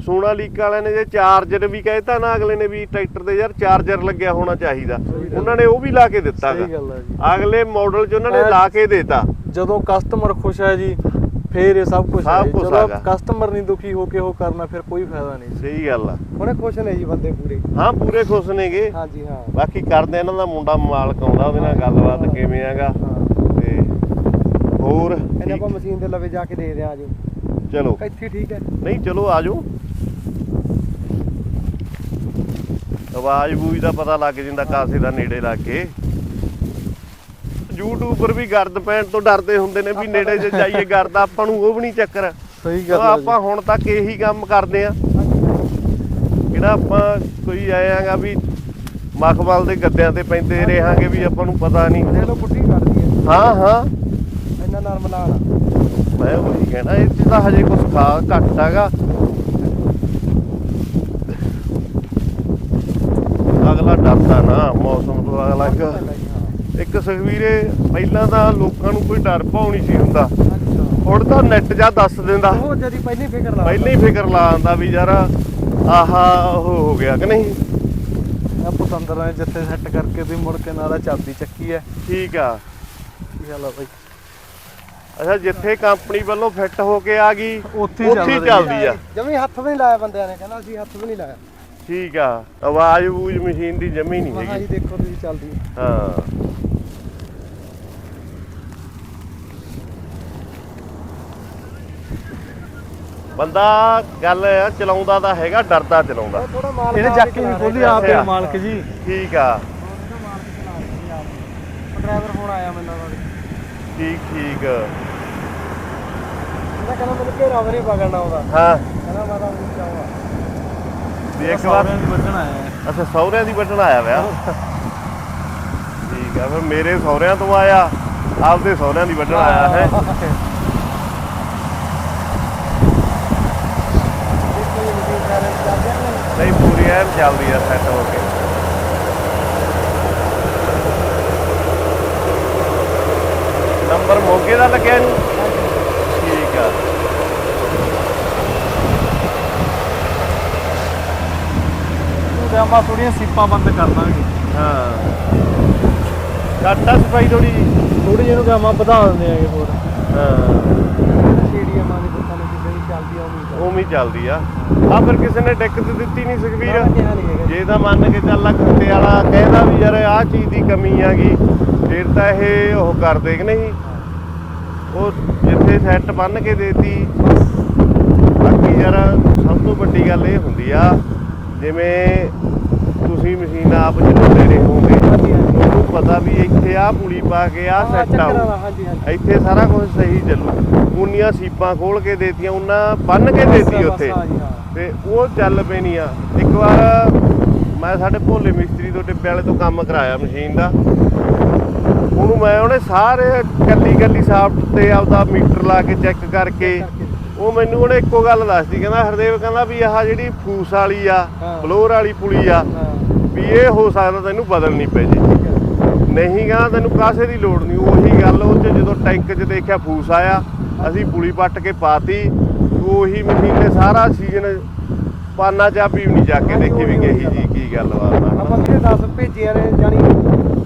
ਸੋਨਾਲੀਕਾ ਵਾਲਿਆਂ ਨੇ ਜੇ ਚਾਰਜਰ ਵੀ ਕਹਿਤਾ ਨਾ ਅਗਲੇ ਨੇ ਵੀ ਟਰੈਕਟਰ ਦੇ ਯਾਰ ਚਾਰਜਰ ਲੱਗਿਆ ਹੋਣਾ ਚਾਹੀਦਾ। ਉਹਨਾਂ ਨੇ ਉਹ ਵੀ ਲਾ ਕੇ ਦਿੱਤਾ
ਸਹੀ
ਗਾ।
ਗੱਲ ਹੈ ਜੀ।
ਅਗਲੇ ਮਾਡਲ 'ਚ ਉਹਨਾਂ ਨੇ ਲਾ ਕੇ ਦਿੱਤਾ।
ਜਦੋਂ ਕਸਟਮਰ ਖੁਸ਼ ਹੈ ਜੀ ਫੇਰ ਇਹ ਸਭ ਕੁਝ
ਸਭ
ਹੈ
ਕੁਛ
ਜਦੋਂ
ਹੈਗਾ।
ਕਸਟਮਰ ਨਹੀਂ ਦੁਖੀ ਹੋ ਕੇ ਉਹ ਕਰਨਾ ਫਿਰ ਕੋਈ ਫਾਇਦਾ ਨਹੀਂ
ਸਹੀ ਗੱਲ ਆ।
ਹੁਣੇ ਖੁਸ਼ ਨੇ ਜੀ ਬੰਦੇ ਪੂਰੇ।
ਹਾਂ ਪੂਰੇ ਖੁਸ਼ ਨੇਗੇ।
ਹਾਂਜੀ ਹਾਂ।
ਬਾਕੀ ਕਰਦੇ ਇਹਨਾਂ ਦਾ ਮੁੰਡਾ ਮਾਲਕ ਆਉਂਦਾ ਉਹਦੇ ਨਾਲ ਗੱਲਬਾਤ ਕਿਵੇਂ ਹੈਗਾ
ਹਾਂ।
ਹੋਰ
ਇਹਨੇ ਆਪਾਂ ਮਸ਼ੀਨ ਦੇ ਲਵੇ ਜਾ ਕੇ ਦੇਖਦੇ ਆ ਜੀ
ਚਲੋ।
ਇੱਥੇ ਠੀਕ ਹੈ।
ਨਹੀਂ ਚਲੋ ਆ ਜਾਓ। ਆਵਾਜ਼ ਬੂਝ ਦਾ ਪਤਾ ਲੱਗ ਜਾਂਦਾ ਕਾਸੇ ਦਾ ਨੇੜੇ ਲੱਗ ਕੇ। ਯੂਟਿਊਬਰ ਵੀ ਗਰਦ ਪੈਣ ਤੋਂ ਡਰਦੇ ਹੁੰਦੇ ਨੇ ਵੀ ਨੇੜੇ ਜੇ ਜਾਈਏ ਗਰਦ ਆਪਾਂ ਨੂੰ ਉਹ ਵੀ ਨਹੀਂ ਚੱਕਰ।
ਸਹੀ ਗੱਲ ਹੈ
ਆਪਾਂ ਹੁਣ ਤੱਕ ਇਹੀ ਕੰਮ ਕਰਦੇ ਆ ਕਿਹੜਾ ਆਪਾਂ ਕੋਈ ਆਇਆਗਾ ਵੀ ਮਖਮਲ ਦੇ ਗੱਦਿਆਂ ਤੇ ਪੈਂਦੇ ਰਹਾਂਗੇ ਵੀ ਆਪਾਂ ਨੂੰ ਪਤਾ ਨਹੀਂ।
ਦੇਖ ਲਓ ਪੁੱਠੀ ਕਰਦੀ ਹੈ
ਹਾਂ।
ਨਰਮ ਲਾਲ ਆ
ਮੈਂ ਉਹੀ ਕਹਿਣਾ ਇਹ 'ਚ ਤਾਂ ਹਜੇ ਕੁਝ ਖਾ ਘੱਟ ਹੈਗਾ। ਅਗਲਾ ਡਰਦਾ ਨਾ ਮੌਸਮ ਤੋਂ ਅਗਲਾ ਇੱਕ ਇੱਕ ਸੁਖਵੀਰੇ ਪਹਿਲਾਂ ਤਾਂ ਲੋਕਾਂ ਨੂੰ ਕੋਈ ਡਰ ਨਹੀਂ ਸੀ ਹੁੰਦਾ। ਹੁਣ ਤਾਂ ਨੈਟ ਜਾ ਦੱਸ ਦਿੰਦਾ।
ਉਹ ਜਦੀ ਪਹਿਲੀ ਫਿਕਰ ਲਾ
ਪਹਿਲਾਂ ਹੀ ਫਿਕਰ ਲਾ ਆਂਦਾ ਵੀ ਯਾਰ ਆਹਾ ਉਹ ਹੋ ਗਿਆ ਕਿ ਨਹੀਂ?
ਆ ਪਤੰਦਰਾਂ ਨੇ ਜਿੱਥੇ ਸੈੱਟ ਕਰਕੇ ਤੇ ਮੁੜ ਕੇ ਨਾਲ ਚਾਬੀ ਚੱਕੀ ਹੈ।
ਠੀਕ ਆ।
ਆ ਬਾਈ?
ਅੱਛਾ ਜਿੱਥੇ ਕੰਪਨੀ ਵੱਲੋਂ ਫਿੱਟ ਹੋ ਕੇ ਆ ਗਈ
ਉੱਥੇ ਹੀ
ਹੀ ਚੱਲਦੀ ਆ।
ਜਮੀ ਹੱਥ ਵੀ ਨਹੀਂ ਲਾਇਆ ਬੰਦਿਆਂ ਨੇ ਕਹਿੰਦਾ ਅਸੀਂ ਹੱਥ ਵੀ ਨਹੀਂ ਲਾਇਆ।
ਠੀਕ ਆ ਆਵਾਜ਼ ਬੂਝ ਮਸ਼ੀਨ ਦੀ ਜਮੀ ਨਹੀਂ
ਹਾਂ
ਹੈਗੀ।
ਜੀ ਦੇਖੋ ਤੁਸੀਂ ਚੱਲਦੀ ਹੈ।
ਹਾਂ। ਬੰਦਾ ਗੱਲ ਆ, ਚਲਾਉਂਦਾ ਤਾਂ ਹੈਗਾ ਡਰਦਾ ਚਲਾਉਂਦਾ।
ਉਹ ਥੋੜਾ ਮਾਲ
ਇਹਨੇ ਚੱਕੀ ਵੀ ਖੋਲੀ ਆਪ। ਹੀ ਮਾਲਕ ਜੀ।
ਠੀਕ ਆ।
ਡਰਾਈਵਰ ਹੁਣ ਆਇਆ ਮੈਨੂੰ ਨਾਲ।
ਠੀਕ ਠੀਕ।
ਉਹਦਾ ਕਹਿੰਦਾ ਮੈਨੂੰ ਘੇਰਾ ਵੀ ਨਹੀਂ ਪਕੜਨਾ ਆਉਂਦਾ।
ਹਾਂ।
ਕਹਿੰਦਾ ਮੈਂ ਤਾਂ ਨਹੀਂ ਚਾਹਾਂ
ਵੀ ਇੱਕ ਵਾਰ
ਦੀ ਵੱਢਣ ਆਇਆ ਹੈ।
ਅੱਛਾ ਸਹੁਰਿਆਂ ਦੀ ਵੱਢਣ ਆਇਆ ਵਿਆ ਠੀਕ ਆ ਫਿਰ ਮੇਰੇ ਸਹੁਰਿਆਂ ਤੋਂ ਆਇਆ ਆਪਦੇ ਸਹੁਰਿਆਂ ਦੀ ਵੱਢਣ ਆਇਆ ਹੈ।
ਦੇਖੋ ਜੀ ਮਸ਼ੀਨ ਸਾਰੇ ਚੱਲਦੇ ਨੇ
ਨਹੀਂ ਪੂਰੀ ਐਨ ਚੱਲਦੀ ਆ ਸੈੱਟ ਹੋ ਕੇ। ਨੰਬਰ ਮੋਗੇ ਦਾ ਲੱਗਿਆ ਇਹਨੂੰ ਠੀਕ ਆ
ਤੇ ਆਪਾਂ ਥੋੜੀਆਂ ਸੀਪਾਂ ਬੰਦ ਕਰ ਦਾਂਗੇ।
ਹਾਂ। ਘੱਟ ਆ ਸਫ਼ਾਈ ਥੋੜੀ ਜੀ
ਥੋੜੀ ਜਿਹੀ ਨੂੰ ਆਪਾਂ ਵਧਾ ਦਿੰਦੇ ਆਗੇ ਹੋਰ।
ਹਾਂ।
ਸ਼ੇੜੀਆਂ ਮਾਂ ਦੇ ਪੁੱਤਾਂ ਨੇ ਜਿੱਦਾਂ ਹੀ ਚੱਲਦੀ ਆ। ਉਹ
ਉਵੇਂ ਹੀ ਚੱਲਦੀ ਆ। ਆ ਫਿਰ ਕਿਸੇ ਨੇ ਡਿੱਕ ਤੇ ਦਿੱਤੀ ਨਹੀਂ ਸੁਖਵੀਰ। ਜੇ ਤਾਂ ਮੰਨ ਕੇ ਚੱਲ ਖੱਤੇ ਵਾਲਾ ਕਹਿੰਦਾ ਵੀ ਯਾਰ ਆਹ ਚੀਜ਼ ਦੀ ਕਮੀ ਆਗੀ ਫਿਰ ਤਾਂ ਇਹ ਉਹ ਕਰਦੇ ਕਿ ਨਹੀਂ? ਉਹ ਜਿੱਥੇ ਸੈੱਟ ਬੰਨ ਕੇ ਦੇਤੀ। ਬਾਕੀ ਯਾਰ ਸਭ ਤੋਂ ਵੱਡੀ ਗੱਲ ਇਹ ਹੁੰਦੀ ਆ ਜਿਵੇਂ ਤੁਸੀਂ ਮਸ਼ੀਨ ਆਪ ਚਲਾਉਂਦੇ ਰਹੇ ਹੋਗੇ ਤੁਹਾਨੂੰ ਪਤਾ ਵੀ ਇੱਥੇ ਆ ਪੁਲੀ ਪਾ ਕੇ ਆ। ਸੈੱਟ
ਹਾਂਜੀ
ਇੱਥੇ ਸਾਰਾ ਕੁਝ ਸਹੀ ਚੱਲੂ। ਉਨੀਆਂ ਸੀਪਾਂ ਖੋਲ ਕੇ ਦੇਤੀਆਂ ਉਹਨਾਂ ਬੰਨ ਕੇ ਦੇਤੀ ਉੱਥੇ। ਤੇ ਉਹ ਚੱਲ ਪੈਣੀ ਆ। ਇੱਕ ਵਾਰ ਮੈਂ ਸਾਡੇ ਭੋਲੇ ਮਿਸਤਰੀ ਤੋਂ ਟਿੱਬੇ ਵਾਲੇ ਤੋਂ ਕੰਮ ਕਰਾਇਆ ਮਸ਼ੀਨ ਦਾ। ਉਹਨੂੰ ਮੈਂ ਉਹਨੇ ਸਾਰੇ ਕੱਲੀ ਕੱਲੀ ਸਾਫਟ ਤੇ ਆਪਦਾ ਮੀਟਰ ਲਾ ਕੇ ਚੈੱਕ ਕਰਕੇ। ਉਹ ਮੈਨੂੰ ਉਹਨੇ ਇੱਕੋ ਗੱਲ ਦੱਸਦੀ ਕਹਿੰਦਾ ਹਰਦੇਵ ਕਹਿੰਦਾ ਵੀ ਆਹ ਜਿਹੜੀ ਫੂਸ ਵਾਲੀ ਆ। ਬਲੋਰ ਵਾਲੀ ਪੁਲੀ ਆ ਵੀ ਇਹ ਹੋ ਸਕਦਾ ਤੈਨੂੰ ਬਦਲਣੀ ਪੈ ਜੇ ਨਹੀਂ ਗਾ ਤੈਨੂੰ ਕਾਸੇ ਦੀ ਲੋੜ ਨਹੀਂ ਉਹੀ ਗੱਲ ਉਹ 'ਚ ਜਦੋਂ ਟੈਂਕ 'ਚ ਦੇਖਿਆ ਫੂਸ ਆਇਆ ਅਸੀਂ ਪੁਲੀ ਪੱਟ ਕੇ ਪਾਤੀ ਉਹੀ ਮਸ਼ੀਨ ਨੇ ਸਾਰਾ ਸੀਜ਼ਨ ਪਾਨਾ ਚਾਬੀ ਵੀ ਨਹੀਂ ਜਾ ਕੇ ਦੇਖੀ ਵੀ ਕਹੀ ਜੀ ਕੀ ਗੱਲ
ਆਪਾਂ
ਬਾਤ
ਵੀਰੇ 10 ਭੇਜਿਆ ਨੇ ਜਾਨੀ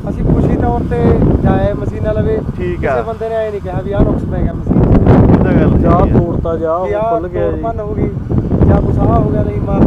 ਅਸੀਂ ਖੁਸ਼ੀ ਤੌਰ ਤੇ ਜਾਏ ਮਸ਼ੀਨਾਂ ਲਵੇ
ਠੀਕ ਆ।
ਕਿਸੇ ਬੰਦੇ ਨੇ ਐ ਨਹੀਂ ਕਿਹਾ ਵੀ ਆਹ ਨੁਕਸ ਪੈ ਗਿਆ ਮਸ਼ੀਨ 'ਚ
ਇਹ ਤਾਂ ਗੱਲ
ਜਾ। ਤੋੜਤਾ ਜਾ ਖੁੱਲ ਗਿਆ ਜੀ।
ਭੰਨ ਹੋ ਗਈ। ਜਾਂ ਕੁਛ ਹੋ ਗਿਆ ਨਹੀਂ ਮਾਰ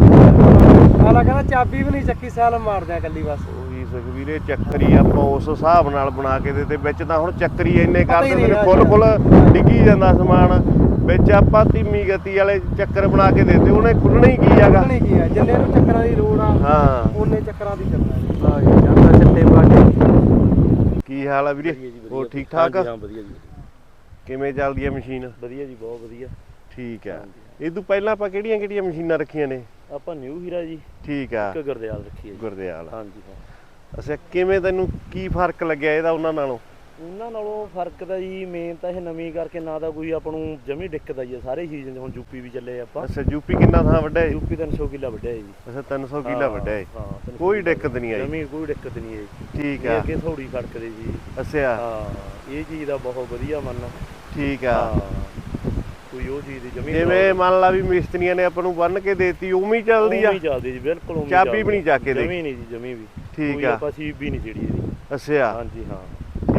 ਆਲਾ ਕਹਿੰਦਾ ਚਾਬੀ ਵੀ ਨਹੀਂ ਚੱਕੀ ਸੈਲ ਮਾਰਦੇ ਆ ਕੱਲੀ ਬਸ।
ਉਹੀ ਸੁਖਵੀਰੇ ਚੱਕਰੀ ਆਪਾਂ ਉਸ ਹਿਸਾਬ ਨਾਲ ਬਣਾ ਕੇ ਦਿੱਤੇ। ਵਿੱਚ ਤਾਂ ਹੁਣ ਚੱਕਰੀ ਇੰਨੇ
ਪਤਾ
ਕਰ
ਹੀ
ਦਿੰਦੇ ਨੇ ਫੁੱਲ ਫੁੱਲ। ਡਿੱਗੀ ਜਾਂਦਾ ਸਮਾਨ। ਵਿੱਚ ਆਪਾਂ ਧੀਮੀ ਗਤੀ ਵਾਲੇ ਚੱਕਰ ਬਣਾ ਕੇ ਦਿੱਤੇ। ਉਹਨੇ ਖੁੱਲਣਾ ਹੀ ਕੀ ਹੈਗਾ?
ਨਹੀਂ ਕੀ ਹੈ ਜਿੰਨੇ ਨੂੰ ਚੱਕਰਾਂ ਦੀ ਲੋੜ ਆ
ਹਾਂ।
ਉਹਨੇ ਚੱਕਰਾਂ ਦੀ ਚੱਲਣਾ ਜੀ।
ਜਾਂਦਾ ਚੱਟੇ ਬਾਟੇ
ਕੀ ਹਾਲ ਆ ਵੀਰੇ। ਹੋਰ ਠੀਕ ਠਾਕ?
ਹਾਂ ਵਧੀਆ ਜੀ।
ਕਿਵੇਂ ਚੱਲਦੀ ਆ ਮਸ਼ੀਨ?
ਵਧੀਆ ਜੀ ਬਹੁਤ ਵਧੀਆ।
ਠੀਕ ਆ। ਇਹ ਤੋਂ ਪਹਿਲਾਂ ਆਪਾਂ ਕਿਹੜੀਆਂ ਕਿਹੜੀਆਂ ਮਸ਼ੀਨਾਂ ਰੱਖੀਆਂ ਨੇ?
ਆਪਾਂ ਨਿਊ ਹੀਰਾ ਜੀ।
ਠੀਕ ਆ।
ਇੱਕ ਗੁਰਦਿਆਲ ਰੱਖੀ ਹੈ ਜੀ।
ਗੁਰਦਿਆਲ।
ਹਾਂਜੀ ਹਾਂ।
ਅੱਛਾ ਕਿਵੇਂ ਤੈਨੂੰ ਕੀ ਫ਼ਰਕ ਲੱਗਿਆ ਇਹਦਾ ਉਹਨਾਂ ਨਾਲੋਂ?
ਉਹਨਾਂ ਨਾਲੋਂ ਫ਼ਰਕ ਤਾਂ ਜੀ ਮੇਨ ਤਾਂ ਇਹ ਨਵੀਂ ਕਰਕੇ ਨਾ ਤਾਂ ਕੋਈ ਆਪਾਂ ਨੂੰ ਜਮੀ ਦਿੱਕਤ ਆਈ ਹੈ ਸਾਰੇ ਸੀਜ਼ਨ ਹੁਣ ਯੂਪੀ ਵੀ ਚੱਲੇ ਆਪਾਂ।
ਅੱਛਾ ਯੂਪੀ ਕਿੰਨਾ ਥਾਂ ਵੱਡਾ ਹੈ
ਯੂਪੀ 300 ਕਿੱਲਾ ਵੱਡਾ ਹੈ ਜੀ।
ਅੱਛਾ 300 ਕਿਲਾ ਵੱਡਾ ਹੈ
ਹਾਂ, 300
ਕੋਈ ਦਿੱਕਤ ਨਹੀਂ ਆਈ।
ਜਮੀ ਕੋਈ ਦਿੱਕਤ ਨਹੀਂ ਆਈ।
ਠੀਕ
ਇਹ
ਆ।
ਅੱਗੇ ਥੋੜੀ ਖੜਕਦੇ ਜੀ।
ਅੱਛਾ।
ਹਾਂ ਇਹ ਚੀਜ਼ ਦਾ ਬਹੁਤ ਵਧੀਆ ਮੰਨ
ਠੀਕ ਆ।
ਹਾਂ ਕੋਈ ਉਹ ਚੀਜ਼ ਦੀ ਜਮੀ
ਜਿਵੇਂ ਮੰਨ ਲਾ ਵੀ ਮਿਸਤਰੀਆਂ ਨੇ ਆਪਾਂ ਨੂੰ ਬੰਨ ਕੇ ਦੇਤੀ ਉਵੇਂ ਹੀ ਚੱਲਦੀ ਆ।
ਉਵੇਂ ਚੱਲਦੀ ਜੀ ਬਿਲਕੁਲ ਉਵੇਂ
ਚਾਬੀ। ਵੀ ਨਹੀਂ ਚੱਕ ਕੇ
ਜਮੀ ਨਹੀਂ ਜੀ ਜਮੀ ਵੀ।
ਠੀਕ
ਕੋਈ
ਆ।
ਆਪਾਂ ਸੀਪ ਵੀ ਨਹੀਂ ਛੇੜੀ ਇਹਦੀ
ਅੱਛਾ।
ਹਾਂਜੀ ਹਾਂ।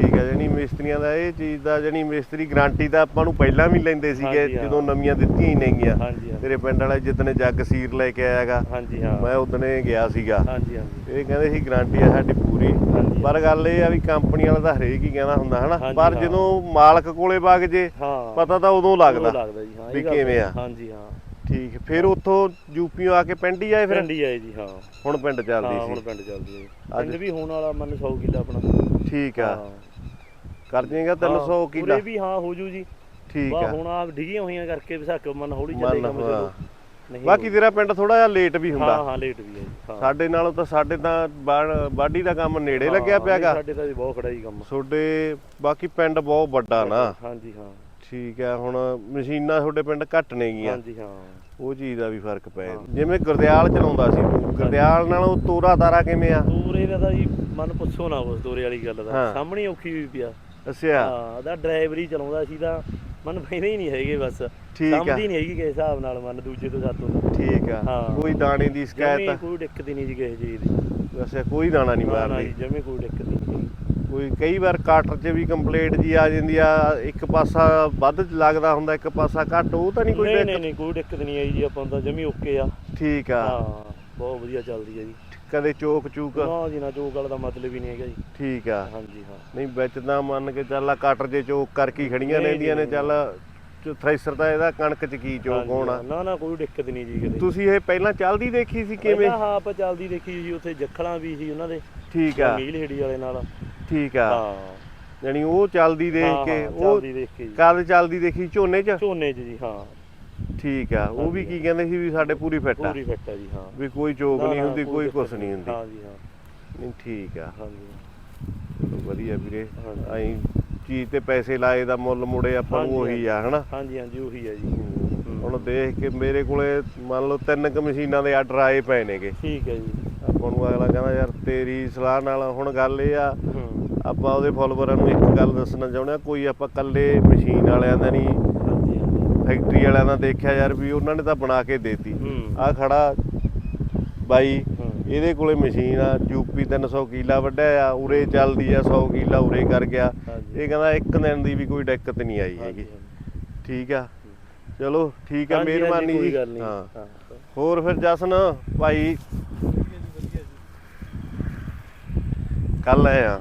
ਠੀਕ ਆ ਜਣੀ ਮਿਸਤਰੀਆਂ ਦਾ ਇਹ ਚੀਜ਼ ਦਾ ਜਣੀ ਮਿਸਤਰੀ ਗਾਰੰਟੀ ਤਾਂ ਆਪਾਂ ਨੂੰ ਪਹਿਲਾਂ ਵੀ ਲੈਂਦੇ ਸੀਗੇ
ਹਾਂਜੀ, ਹਾਂ।
ਜਦੋਂ ਨਵੀਆਂ ਦਿੱਤੀਆਂ ਹੀ ਨੇਗੀਆਂ
ਹਾਂਜੀ ਹਾਂ।
ਤੇਰੇ ਪਿੰਡ ਵਾਲਾ ਜਿੱਦਣੇ ਜੱਗ ਸੀਰ ਲੈ ਕੇ ਆਇਆਗਾ
ਹਾਂਜੀ ਹਾਂ।
ਮੈਂ ਉਦਣੇ ਗਿਆ ਸੀਗਾ।
ਹਾਂਜੀ ਹਾਂਜੀ।
ਇਹ ਕਹਿੰਦੇ ਸੀ ਗਾਰੰਟੀ ਆ ਸਾਡੀ ਪੂਰੀ।
ਹਾਂਜੀ।
ਪਰ ਗੱਲ ਇਹ ਆ ਵੀ ਕੰਪਨੀ ਵਾਲਾ ਤਾਂ ਹਰੇਕ ਹੀ ਕਹਿੰਦਾ ਹੁੰਦਾ ਹਨਾ?
ਹਾਂਜੀ,
ਪਰ
ਹਾਂ।
ਜਦੋਂ ਮਾਲਕ ਕੋਲੇ ਵਗ ਜੇ
ਹਾਂ।
ਪਤਾ ਤਾਂ ਉਦੋਂ ਲੱਗਦਾ
ਉਦੋਂ ਲੱਗਦਾ ਜੀ ਹਾਂ
ਵੀ
ਇਹ ਗੱਲ
ਕਿਵੇਂ ਆ।
ਹਾਂਜੀ ਹਾਂ।
ਠੀਕ ਫਿਰ ਉੱਥੋਂ ਯੂਪੀਓ ਆ ਕੇ ਪਿੰਡ ਹੀ ਆਏ ਫਿਰ?
ਪਿੰਡ ਹੀ ਆਏ ਜੀ ਹਾਂ।
ਹੁਣ ਪਿੰਡ
ਹਾਂ ਹੁਣ ਪਿੰਡ ਚੱਲਦੀ ਹੈ। ਜੀ।
ਅੱਜ-
ਪਿੰਡ ਵੀ ਹੋਣ ਵਾਲਾ ਮੰਨ 100 ਕਿੱਲਾ ਆਪਣਾ।
ਠੀਕ ਆ।
ਹਾਂ।
ਕਰ ਜਾਏਗਾ 300
ਹਾਂ,
ਕਿੱਲਾ।
ਉਰੇ ਵੀ ਹਾਂ ਹੋ ਜੂ ਜੀ।
ਠੀਕ ਆ।
ਹੁਣ ਆ ਡਿਗੀਆਂ ਹੋਈਆਂ ਕਰਕੇ ਵਿਸਾਖ ਮਨ ਹੌਲੀ
ਮੰਨ
ਚੱਲੇ
ਹਾਂ। ਬਾਕੀ ਤੇਰਾ ਪਿੰਡ ਥੋੜਾ ਜਿਹਾ ਲੇਟ ਵੀ
ਹਾਂ
ਹੁੰਦਾ।
ਹਾਂ ਲੇਟ ਵੀ ਹੈ ਜੀ ਹਾਂ।
ਸਾਡੇ ਨਾਲੋਂ ਤਾਂ ਸਾਡੇ ਤਾਂ ਬਾਢੀ ਦਾ ਕੰਮ ਨੇੜੇ
ਹਾਂ,
ਲੱਗਿਆ ਪਿਆਗਾ
ਸਾਡੇ ਤਾਂ ਜੀ ਬਹੁਤ ਖੜਾ ਕੰਮ।
ਤੁਹਾਡੇ ਬਾਕੀ ਪਿੰਡ ਬਹੁਤ ਵੱਡਾ ਨਾ।
ਹਾਂਜੀ ਹਾਂ।
ਠੀਕ ਆ ਹੁਣ ਮਸ਼ੀਨਾਂ ਤੁਹਾਡੇ ਪਿੰਡ ਘੱਟ ਨੇਗੀਆਂ।
ਹਾਂਜੀ ਹਾਂ।
ਉਹ ਚੀਜ਼ ਦਾ ਵੀ ਫ਼ਰਕ ਪੈ
ਹਾਂ।
ਜਿਵੇਂ ਗੁਰਦਿਆਲ ਚਲਾਉਂਦਾ ਸੀ ਗੁਰਦਿਆਲ ਨਾਲੋਂ ਤੋਰਾ ਤਾਰਾ ਕਿਵੇਂ ਆ?
ਦੂਰੇ ਦਾ ਤਾਂ ਜੀ ਮਨ ਪੁੱਛੋ ਨਾ ਉਸ ਦੂਰੇ ਵਾਲੀ ਗੱਲ
ਹਾਂ।
ਦਾ ਸਾਹਮਣੇ ਔਖੀ ਹੋਈ ਪਿਆ।
ਅੱਛਾ।
ਹਾਂ ਉਹਦਾ ਡਰਾਈਵਰ ਚਲਾਉਂਦਾ ਸੀ ਤਾਂ ਮਨ ਪੈਂਦੇ ਹੀ ਨਹੀਂ ਹੈਗੇ ਬਸ।
ਠੀਕ ਆ।
ਸਮਝਦੀ ਨਹੀਂ ਹੈਗੀ ਕਿਸੇ ਹਿਸਾਬ ਨਾਲ ਮਨ ਦੂਜੇ ਤੋਂ ਸਾਤੋਂ
ਠੀਕ ਆ।
ਹਾਂ।
ਕੋਈ ਦਾਣੇ ਦੀ
ਜਮੀ
ਸ਼ਿਕਾਇਤ
ਕੋਈ ਦਿੱਕਤ ਹੀ ਨਹੀਂ ਜੀ ਕਿਸੇ ਚੀਜ਼ ਦੀ।
ਅੱਛਾ ਕੋਈ ਦਾਣਾ ਨਹੀਂ
ਨਾ, ਨਾ
ਮਾਰਦੀ।
ਜੀ, ਜਮੀ ਕੋਈ ਦਿੱਕਤ ਨਹੀਂ ਹੈਗੀ।
ਕੋਈ ਕਈ ਵਾਰ ਕਾਟਰ 'ਚ ਵੀ ਕੰਪਲੇਂਟ ਜੀ ਆ ਜਾਂਦੀ ਆ ਇੱਕ ਪਾਸਾ ਵੱਧ ਲੱਗਦਾ ਹੁੰਦਾ ਇੱਕ ਪਾਸਾ ਘੱਟ ਉਹ ਤਾਂ ਨਹੀਂ ਕੋਈ
ਨਹੀਂ ਨਹੀਂ
ਦਿੱਕਤ?
ਨਹੀਂ ਕੋਈ ਦਿੱਕਤ ਨਹੀਂ ਆਈ ਜੀ ਆਪਾਂ ਨੂੰ ਤਾਂ ਜਮੀ ਓਕੇ ਆ।
ਠੀਕ ਆ।
ਹਾਂ ਬਹੁਤ ਵਧੀਆ ਚੱਲਦੀ ਹੈ ਜੀ।
ਕਦੇ ਚੋਕ ਚੂਕ?
ਨਾ ਜੀ ਨਾ ਜੋ ਗੱਲ ਦਾ ਮਤਲਬ ਹੀ ਨਹੀਂ ਹੈਗਾ ਜੀ।
ਠੀਕ ਆ।
ਹਾਂਜੀ ਹਾਂ।
ਨਹੀਂ ਵਿੱਚ ਤਾਂ ਮੰਨ ਕੇ ਚੱਲ ਆ ਕਾਟਰ ਜੇ ਚੋਕ ਕਰਕੇ ਖੜੀਆਂ ਰਹਿੰਦੀਆਂ ਨੇ ਚੱਲ ਥ੍ਰੈਸ਼ਰ ਦਾ ਇਹਦਾ ਕਣਕ 'ਚ ਕੀ ਚੋਕ ਹੋਣਾ?
ਨਾ ਨਾ ਕੋਈ ਦਿੱਕਤ ਨਹੀਂ ਜੀ ਕਿਤੇ
ਤੁਸੀਂ ਇਹ ਪਹਿਲਾਂ ਚੱਲਦੀ ਦੇਖੀ ਸੀ ਕਿਵੇਂ?
ਹਾਂ ਆਪਾਂ ਚੱਲਦੀ ਦੇਖੀ ਜੀ ਉੱਥੇ ਜੱਖਲਾਂ ਵੀ ਸੀ ਉਹਨਾਂ ਦੇ।
ਠੀਕ ਆ।
ਮੀਲ ਹੇੜੀ ਵਾਲੇ ਨਾਲ।
ਠੀਕ ਆ।
ਹਾਂ।
ਯਾਨੀ ਉਹ ਚੱਲਦੀ ਦੇਖ ਕੇ ਉਹ
ਚੱਲਦੀ ਦੇਖ ਕੇ
ਕਦ ਚੱਲਦੀ ਦੇਖੀ ਝੋਨੇ 'ਚ?
ਝੋਨੇ 'ਚ ਜੀ ਹਾਂ।
ਠੀਕ ਆ ਉਹ ਵੀ ਕੀ ਕਹਿੰਦੇ ਸੀ ਵੀ ਸਾਡੇ ਪੂਰੀ ਫਿੱਟ ਆ।
ਪੂਰੀ ਫਿੱਟ ਆ ਜੀ ਹਾਂ।
ਵੀ ਕੋਈ ਚੋਕ ਨਹੀਂ ਹੁੰਦੀ ਕੋਈ ਕੁਛ ਨਹੀਂ ਹੁੰਦੀ।
ਹਾਂ ਜੀ ਹਾਂ।
ਨਹੀਂ ਠੀਕ ਆ।
ਹਾਂਜੀ।
ਵਧੀਆ ਵੀਰੇ। ਐਂ ਚੀਜ਼ ਤੇ ਪੈਸੇ ਲਾਏ ਦਾ ਮੁੱਲ ਮੁੜੇ ਆਪਾਂ ਨੂੰ ਉਹੀ ਆ ਹਨਾ?
ਹਾਂਜੀ ਹਾਂਜੀ ਉਹੀ ਹੈ ਜੀ।
ਹੁਣ ਦੇਖ ਕੇ ਮੇਰੇ ਕੋਲੇ ਮੰਨ ਲਓ ਤਿੰਨ ਕੁ ਮਸ਼ੀਨਾਂ ਦੇ ਆਰਡਰ ਆਏ ਪਏ ਨੇਗੇ।
ਠੀਕ ਹੈ ਜੀ।
ਆਪਾਂ ਨੂੰ ਅਗਲਾ ਕਹਿੰਦਾ ਯਾਰ ਤੇਰੀ ਸਲਾਹ ਨਾਲ ਹੁਣ ਗੱਲ ਇਹ ਆ ਆਪਾਂ ਉਹਦੇ ਫੋਲੋਵਰਾਂ ਨੂੰ ਇੱਕ ਗੱਲ ਦੱਸਣਾ ਚਾਹੁੰਦੇ ਆ ਕੋਈ ਆਪਾਂ ਕੱਲੇ ਮਸ਼ੀਨ ਵਾਲਿਆਂ ਦਾ ਨਹੀਂ ਫੈਕਟਰੀ ਵਾਲਿਆਂ ਦਾ ਦੇਖਿਆ ਯਾਰ ਵੀ ਉਹਨਾਂ ਨੇ ਤਾਂ ਬਣਾ ਕੇ ਦੇਤੀ। ਆ ਖੜਾ ਬਾਈ ਇਹਦੇ ਕੋਲੇ ਮਸ਼ੀਨ ਆ ਯੂਪੀ 300 ਕਿੱਲਾ ਵੱਢਿਆ ਆ ਉਰੇ ਚੱਲਦੀ ਆ 100 ਕਿੱਲਾ ਉਰੇ ਕਰ ਗਿਆ। ਇਹ ਕਹਿੰਦਾ ਇੱਕ ਦਿਨ ਦੀ ਵੀ ਕੋਈ ਦਿੱਕਤ ਨਹੀਂ ਆਈ ਹੈਗੀ। ਠੀਕ ਆ। ਚਲੋ ਠੀਕ ਆ ਮਿਹਰਬਾਨੀ ਜੀ। ਹਾਂ। ਹੋਰ ਫਿਰ ਜਸਨ ਭਾਈ? ਕੱਲ ਆਏ ਆ।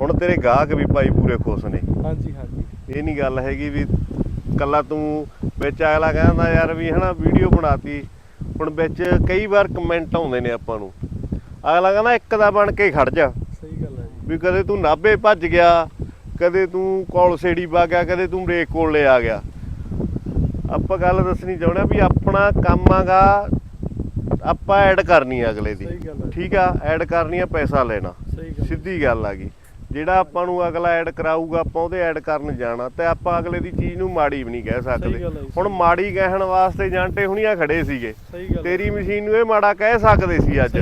ਹੁਣ ਤੇਰੇ ਗਾਹਕ ਵੀ ਭਾਈ ਪੂਰੇ ਖੁਸ਼ ਨੇ।
ਹਾਂਜੀ ਹਾਂਜੀ।
ਇਹ ਨਹੀਂ ਗੱਲ ਹੈਗੀ ਵੀ ਕੱਲਾ ਤੂੰ ਵਿੱਚ ਅਗਲਾ ਕਹਿੰਦਾ ਯਾਰ ਵੀ ਹਨਾ ਵੀਡੀਓ ਬਣਾਤੀ। ਹੁਣ ਵਿੱਚ ਕਈ ਵਾਰ ਕਮੈਂਟ ਆਉਂਦੇ ਨੇ ਆਪਾਂ ਨੂੰ। ਅਗਲਾ ਕਹਿੰਦਾ ਇੱਕ ਦਾ ਬਣ ਕੇ ਖੜ ਜਾ।
ਸਹੀ ਗੱਲ ਹੈ ਜੀ।
ਵੀ ਕਦੇ ਤੂੰ ਨਾਭੇ ਭੱਜ ਗਿਆ ਕਦੇ ਤੂੰ ਕੌਲਸੇੜੀ ਪਾ ਗਿਆ ਕਦੇ ਤੂੰ ਬ੍ਰੇਕ ਕੋਲੇ ਆ ਗਿਆ। ਆਪਾਂ ਗੱਲ ਦੱਸਣੀ ਚਾਹੁੰਦੇ ਆ ਵੀ ਆਪਣਾ ਕੰਮ ਆਗਾ ਆਪਾਂ ਐਡ ਕਰਨੀ ਆ ਅਗਲੇ ਦੀ। ਠੀਕ ਆ ਐਡ ਕਰਨੀ ਆ ਪੈਸਾ ਲੈਣਾ। ਸਿੱਧੀ ਗੱਲ ਆ ਗਈ। ਜਿਹੜਾ ਆਪਾਂ ਨੂੰ ਅਗਲਾ ਐਡ ਕਰਾਊਗਾ ਆਪਾਂ ਉਹਦੇ ਐਡ ਕਰਨ ਜਾਣਾ ਤੇ ਆਪਾਂ ਅਗਲੇ ਦੀ ਚੀਜ਼ ਨੂੰ ਮਾੜੀ ਵੀ ਨਹੀਂ ਕਹਿ ਸਕਦੇ। ਹੁਣ ਮਾੜੀ ਕਹਿਣ ਵਾਸਤੇ ਜਾਂਟੇ ਹੁਣੀਆਂ ਖੜੇ ਸੀਗੇ। ਤੇਰੀ ਮਸ਼ੀਨ ਨੂੰ ਇਹ ਮਾੜਾ ਕਹਿ ਸਕਦੇ ਸੀ ਅੱਜ।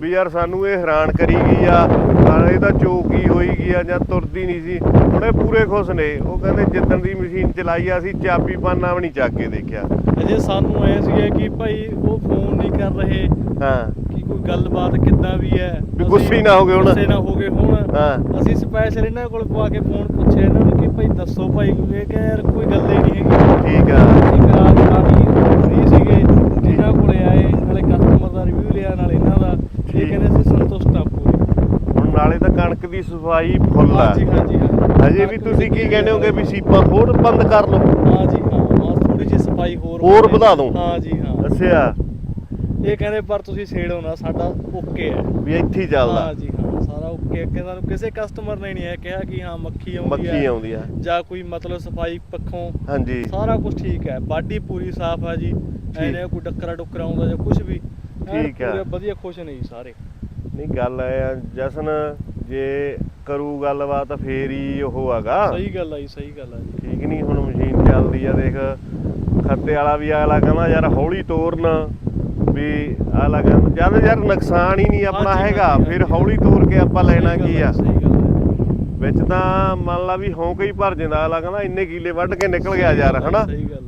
ਵੀ ਯਾਰ ਸਾਨੂੰ ਇਹ ਹੈਰਾਨ ਕਰੀ ਗਈ ਆ ਪਰ ਇਹਦਾ ਚੌਕੀ ਹੋਈ ਗਈ ਆ ਜਾਂ ਤੁਰਦੀ ਨਹੀਂ ਸੀ। ਹੁਣ ਇਹ ਪੂਰੇ ਖੁਸ਼ ਨੇ। ਉਹ ਕਹਿੰਦੇ ਜਿੱਦਣ ਦੀ ਮਸ਼ੀਨ ਚਲਾਈ ਆ ਅਸੀਂ ਚਾਬੀ ਪਾਨਾ ਵੀ ਨਹੀਂ ਚੱਕ ਕੇ ਦੇਖਿਆ।
ਅਜੇ ਸਾਨੂੰ ਐ ਸੀਗਾ ਕਿ ਭਾਈ ਉਹ ਫੋਨ ਨਹੀਂ ਕਰ ਰਹੇ।
ਹਾਂ।
ਕੋਈ ਗੱਲਬਾਤ ਕਿੱਦਾਂ ਵੀ ਹੈ
ਵੀ ਗੁੱਸੇ ਨਾ ਹੋ ਗਏ ਹੁਣ।
ਗੁੱਸੇ ਨਾ ਹੋ ਗਏ ਹੁਣ।
ਹਾਂ।
ਅਸੀਂ ਸਪੈਸ਼ਲ ਇਹਨਾਂ ਕੋਲ ਪਵਾ ਕੇ ਫੋਨ ਪੁੱਛਿਆ ਇਹਨਾਂ ਨੂੰ ਕਿ ਭਾਈ ਦੱਸੋ ਭਾਈ ਕਿਉਂਕਿ ਕਿ ਯਾਰ ਕੋਈ ਗੱਲ ਹੀ ਨਹੀਂ ਹੈਗੀ।
ਠੀਕ ਆ।
ਫਿਰ ਆਪ ਕਾਫੀ ਫ੍ਰੀ ਸੀਗੇ ਇਹਨਾਂ ਕੋਲੇ ਆਏ ਨਾਲੇ ਕਸਟਮਰ ਦਾ ਰਿਵਿਊ ਲਿਆ ਨਾਲੇ ਇਹਨਾਂ ਦਾ।
ਠੀਕ।
ਇਹ ਕਹਿੰਦੇ ਅਸੀਂ ਸੰਤੁਸ਼ਟ ਆ ਪੂਰੇ।
ਹੁਣ ਨਾਲੇ ਤਾਂ ਕਣਕ ਦੀ ਸਫ਼ਾਈ ਫੁੱਲ ਆ।
ਹਾਂਜੀ ਹਾਂਜੀ ਹਾਂ
ਹਜੇ ਵੀ ਤੁਸੀਂ ਕੀ ਕਹਿੰਦੇ ਹੋਗੇ ਵੀ ਸੀਪਾਂ ਹੋਰ ਬੰਦ ਕਰ ਲਓ?
ਹਾਂ ਜੀ ਹਾਂ ਬਸ ਥੋੜੀ ਜਿਹੀ ਸਫ਼ਾਈ ਹੋਰ
ਹੋਰ। ਵਧਾ ਦਿਓ।
ਹਾਂ ਜੀ ਹਾਂ।
ਅੱਛਾ।
ਇਹ ਕਹਿੰਦੇ ਪਰ ਤੁਸੀਂ ਛੇੜੋ ਨਾ ਸਾਡਾ ਓਕੇ ਹੈ।
ਵੀ ਇੱਥੇ ਹੀ ਚੱਲਦਾ।
ਹਾਂ ਜੀ ਹਾਂ ਸਾਰਾ ਓਕੇ ਕਿ ਸਾਨੂੰ ਕਿਸੇ ਕਸਟਮਰ ਨੇ ਨਹੀਂ ਇਹ ਕਿਹਾ ਕਿ ਹਾਂ ਮੱਖੀ ਆਉਂਦੀ
ਮੱਖੀ
ਹੈ
ਆਉਂਦੀ ਆ
ਜਾਂ ਕੋਈ ਮਤਲਬ ਸਫ਼ਾਈ ਪੱਖੋਂ।
ਹਾਂਜੀ।
ਸਾਰਾ ਕੁਝ ਠੀਕ ਹੈ। ਬਾਡੀ ਪੂਰੀ ਸਾਫ਼ ਹੈ ਜੀ। ਐਨੇ ਕੋਈ ਡੱਕਰਾ ਡੁੱਕਰਾ ਆਉਂਦਾ ਜਾਂ ਕੁਝ ਵੀ।
ਠੀਕ ਹੈ।
ਪੂਰੇ ਵਧੀਆ ਖੁਸ਼ ਨੇ ਜੀ ਸਾਰੇ।
ਨਹੀਂ ਗੱਲ ਐ ਆ ਜਸਨ ਜੇ ਕਰੂ ਗੱਲਬਾਤ ਫੇਰ ਹੀ ਉਹ ਹੈਗਾ।
ਸਹੀ ਗੱਲ ਆ ਜੀ ਸਹੀ ਗੱਲ ਆ ਜੀ।
ਠੀਕ ਨਹੀਂ ਹੁਣ ਮਸ਼ੀਨ ਚੱਲਦੀ ਆ ਦੇਖ ਖੱਤੇ ਵਾਲਾ ਵੀ ਅਗਲਾ ਕਹਿੰਦਾ ਯਾਰ ਹੌਲੀ ਤੋਰਨ। ਵੀ ਅਗਲਾ ਕਹਿੰਦਾ ਜਦ ਯਾਰ ਨੁਕਸਾਨ ਹੀ ਨਹੀਂ ਆਪਣਾ ਹੈਗਾ ਫਿਰ। ਹੌਲੀ ਤੋਰ ਕੇ ਆਪਾਂ ਲੈਣਾ ਕੀ ਆ? ਵਿੱਚ ਤਾਂ ਮੰਨ ਲਾ ਵੀ ਹੌਂਕ ਹੀ ਭਰ ਜਾਂਦਾ ਕਹਿੰਦਾ ਇੰਨੇ ਕੀਲੇ ਵੱਢ ਕੇ ਨਿਕਲ ਗਿਆ ਯਾਰ ਹਨਾ।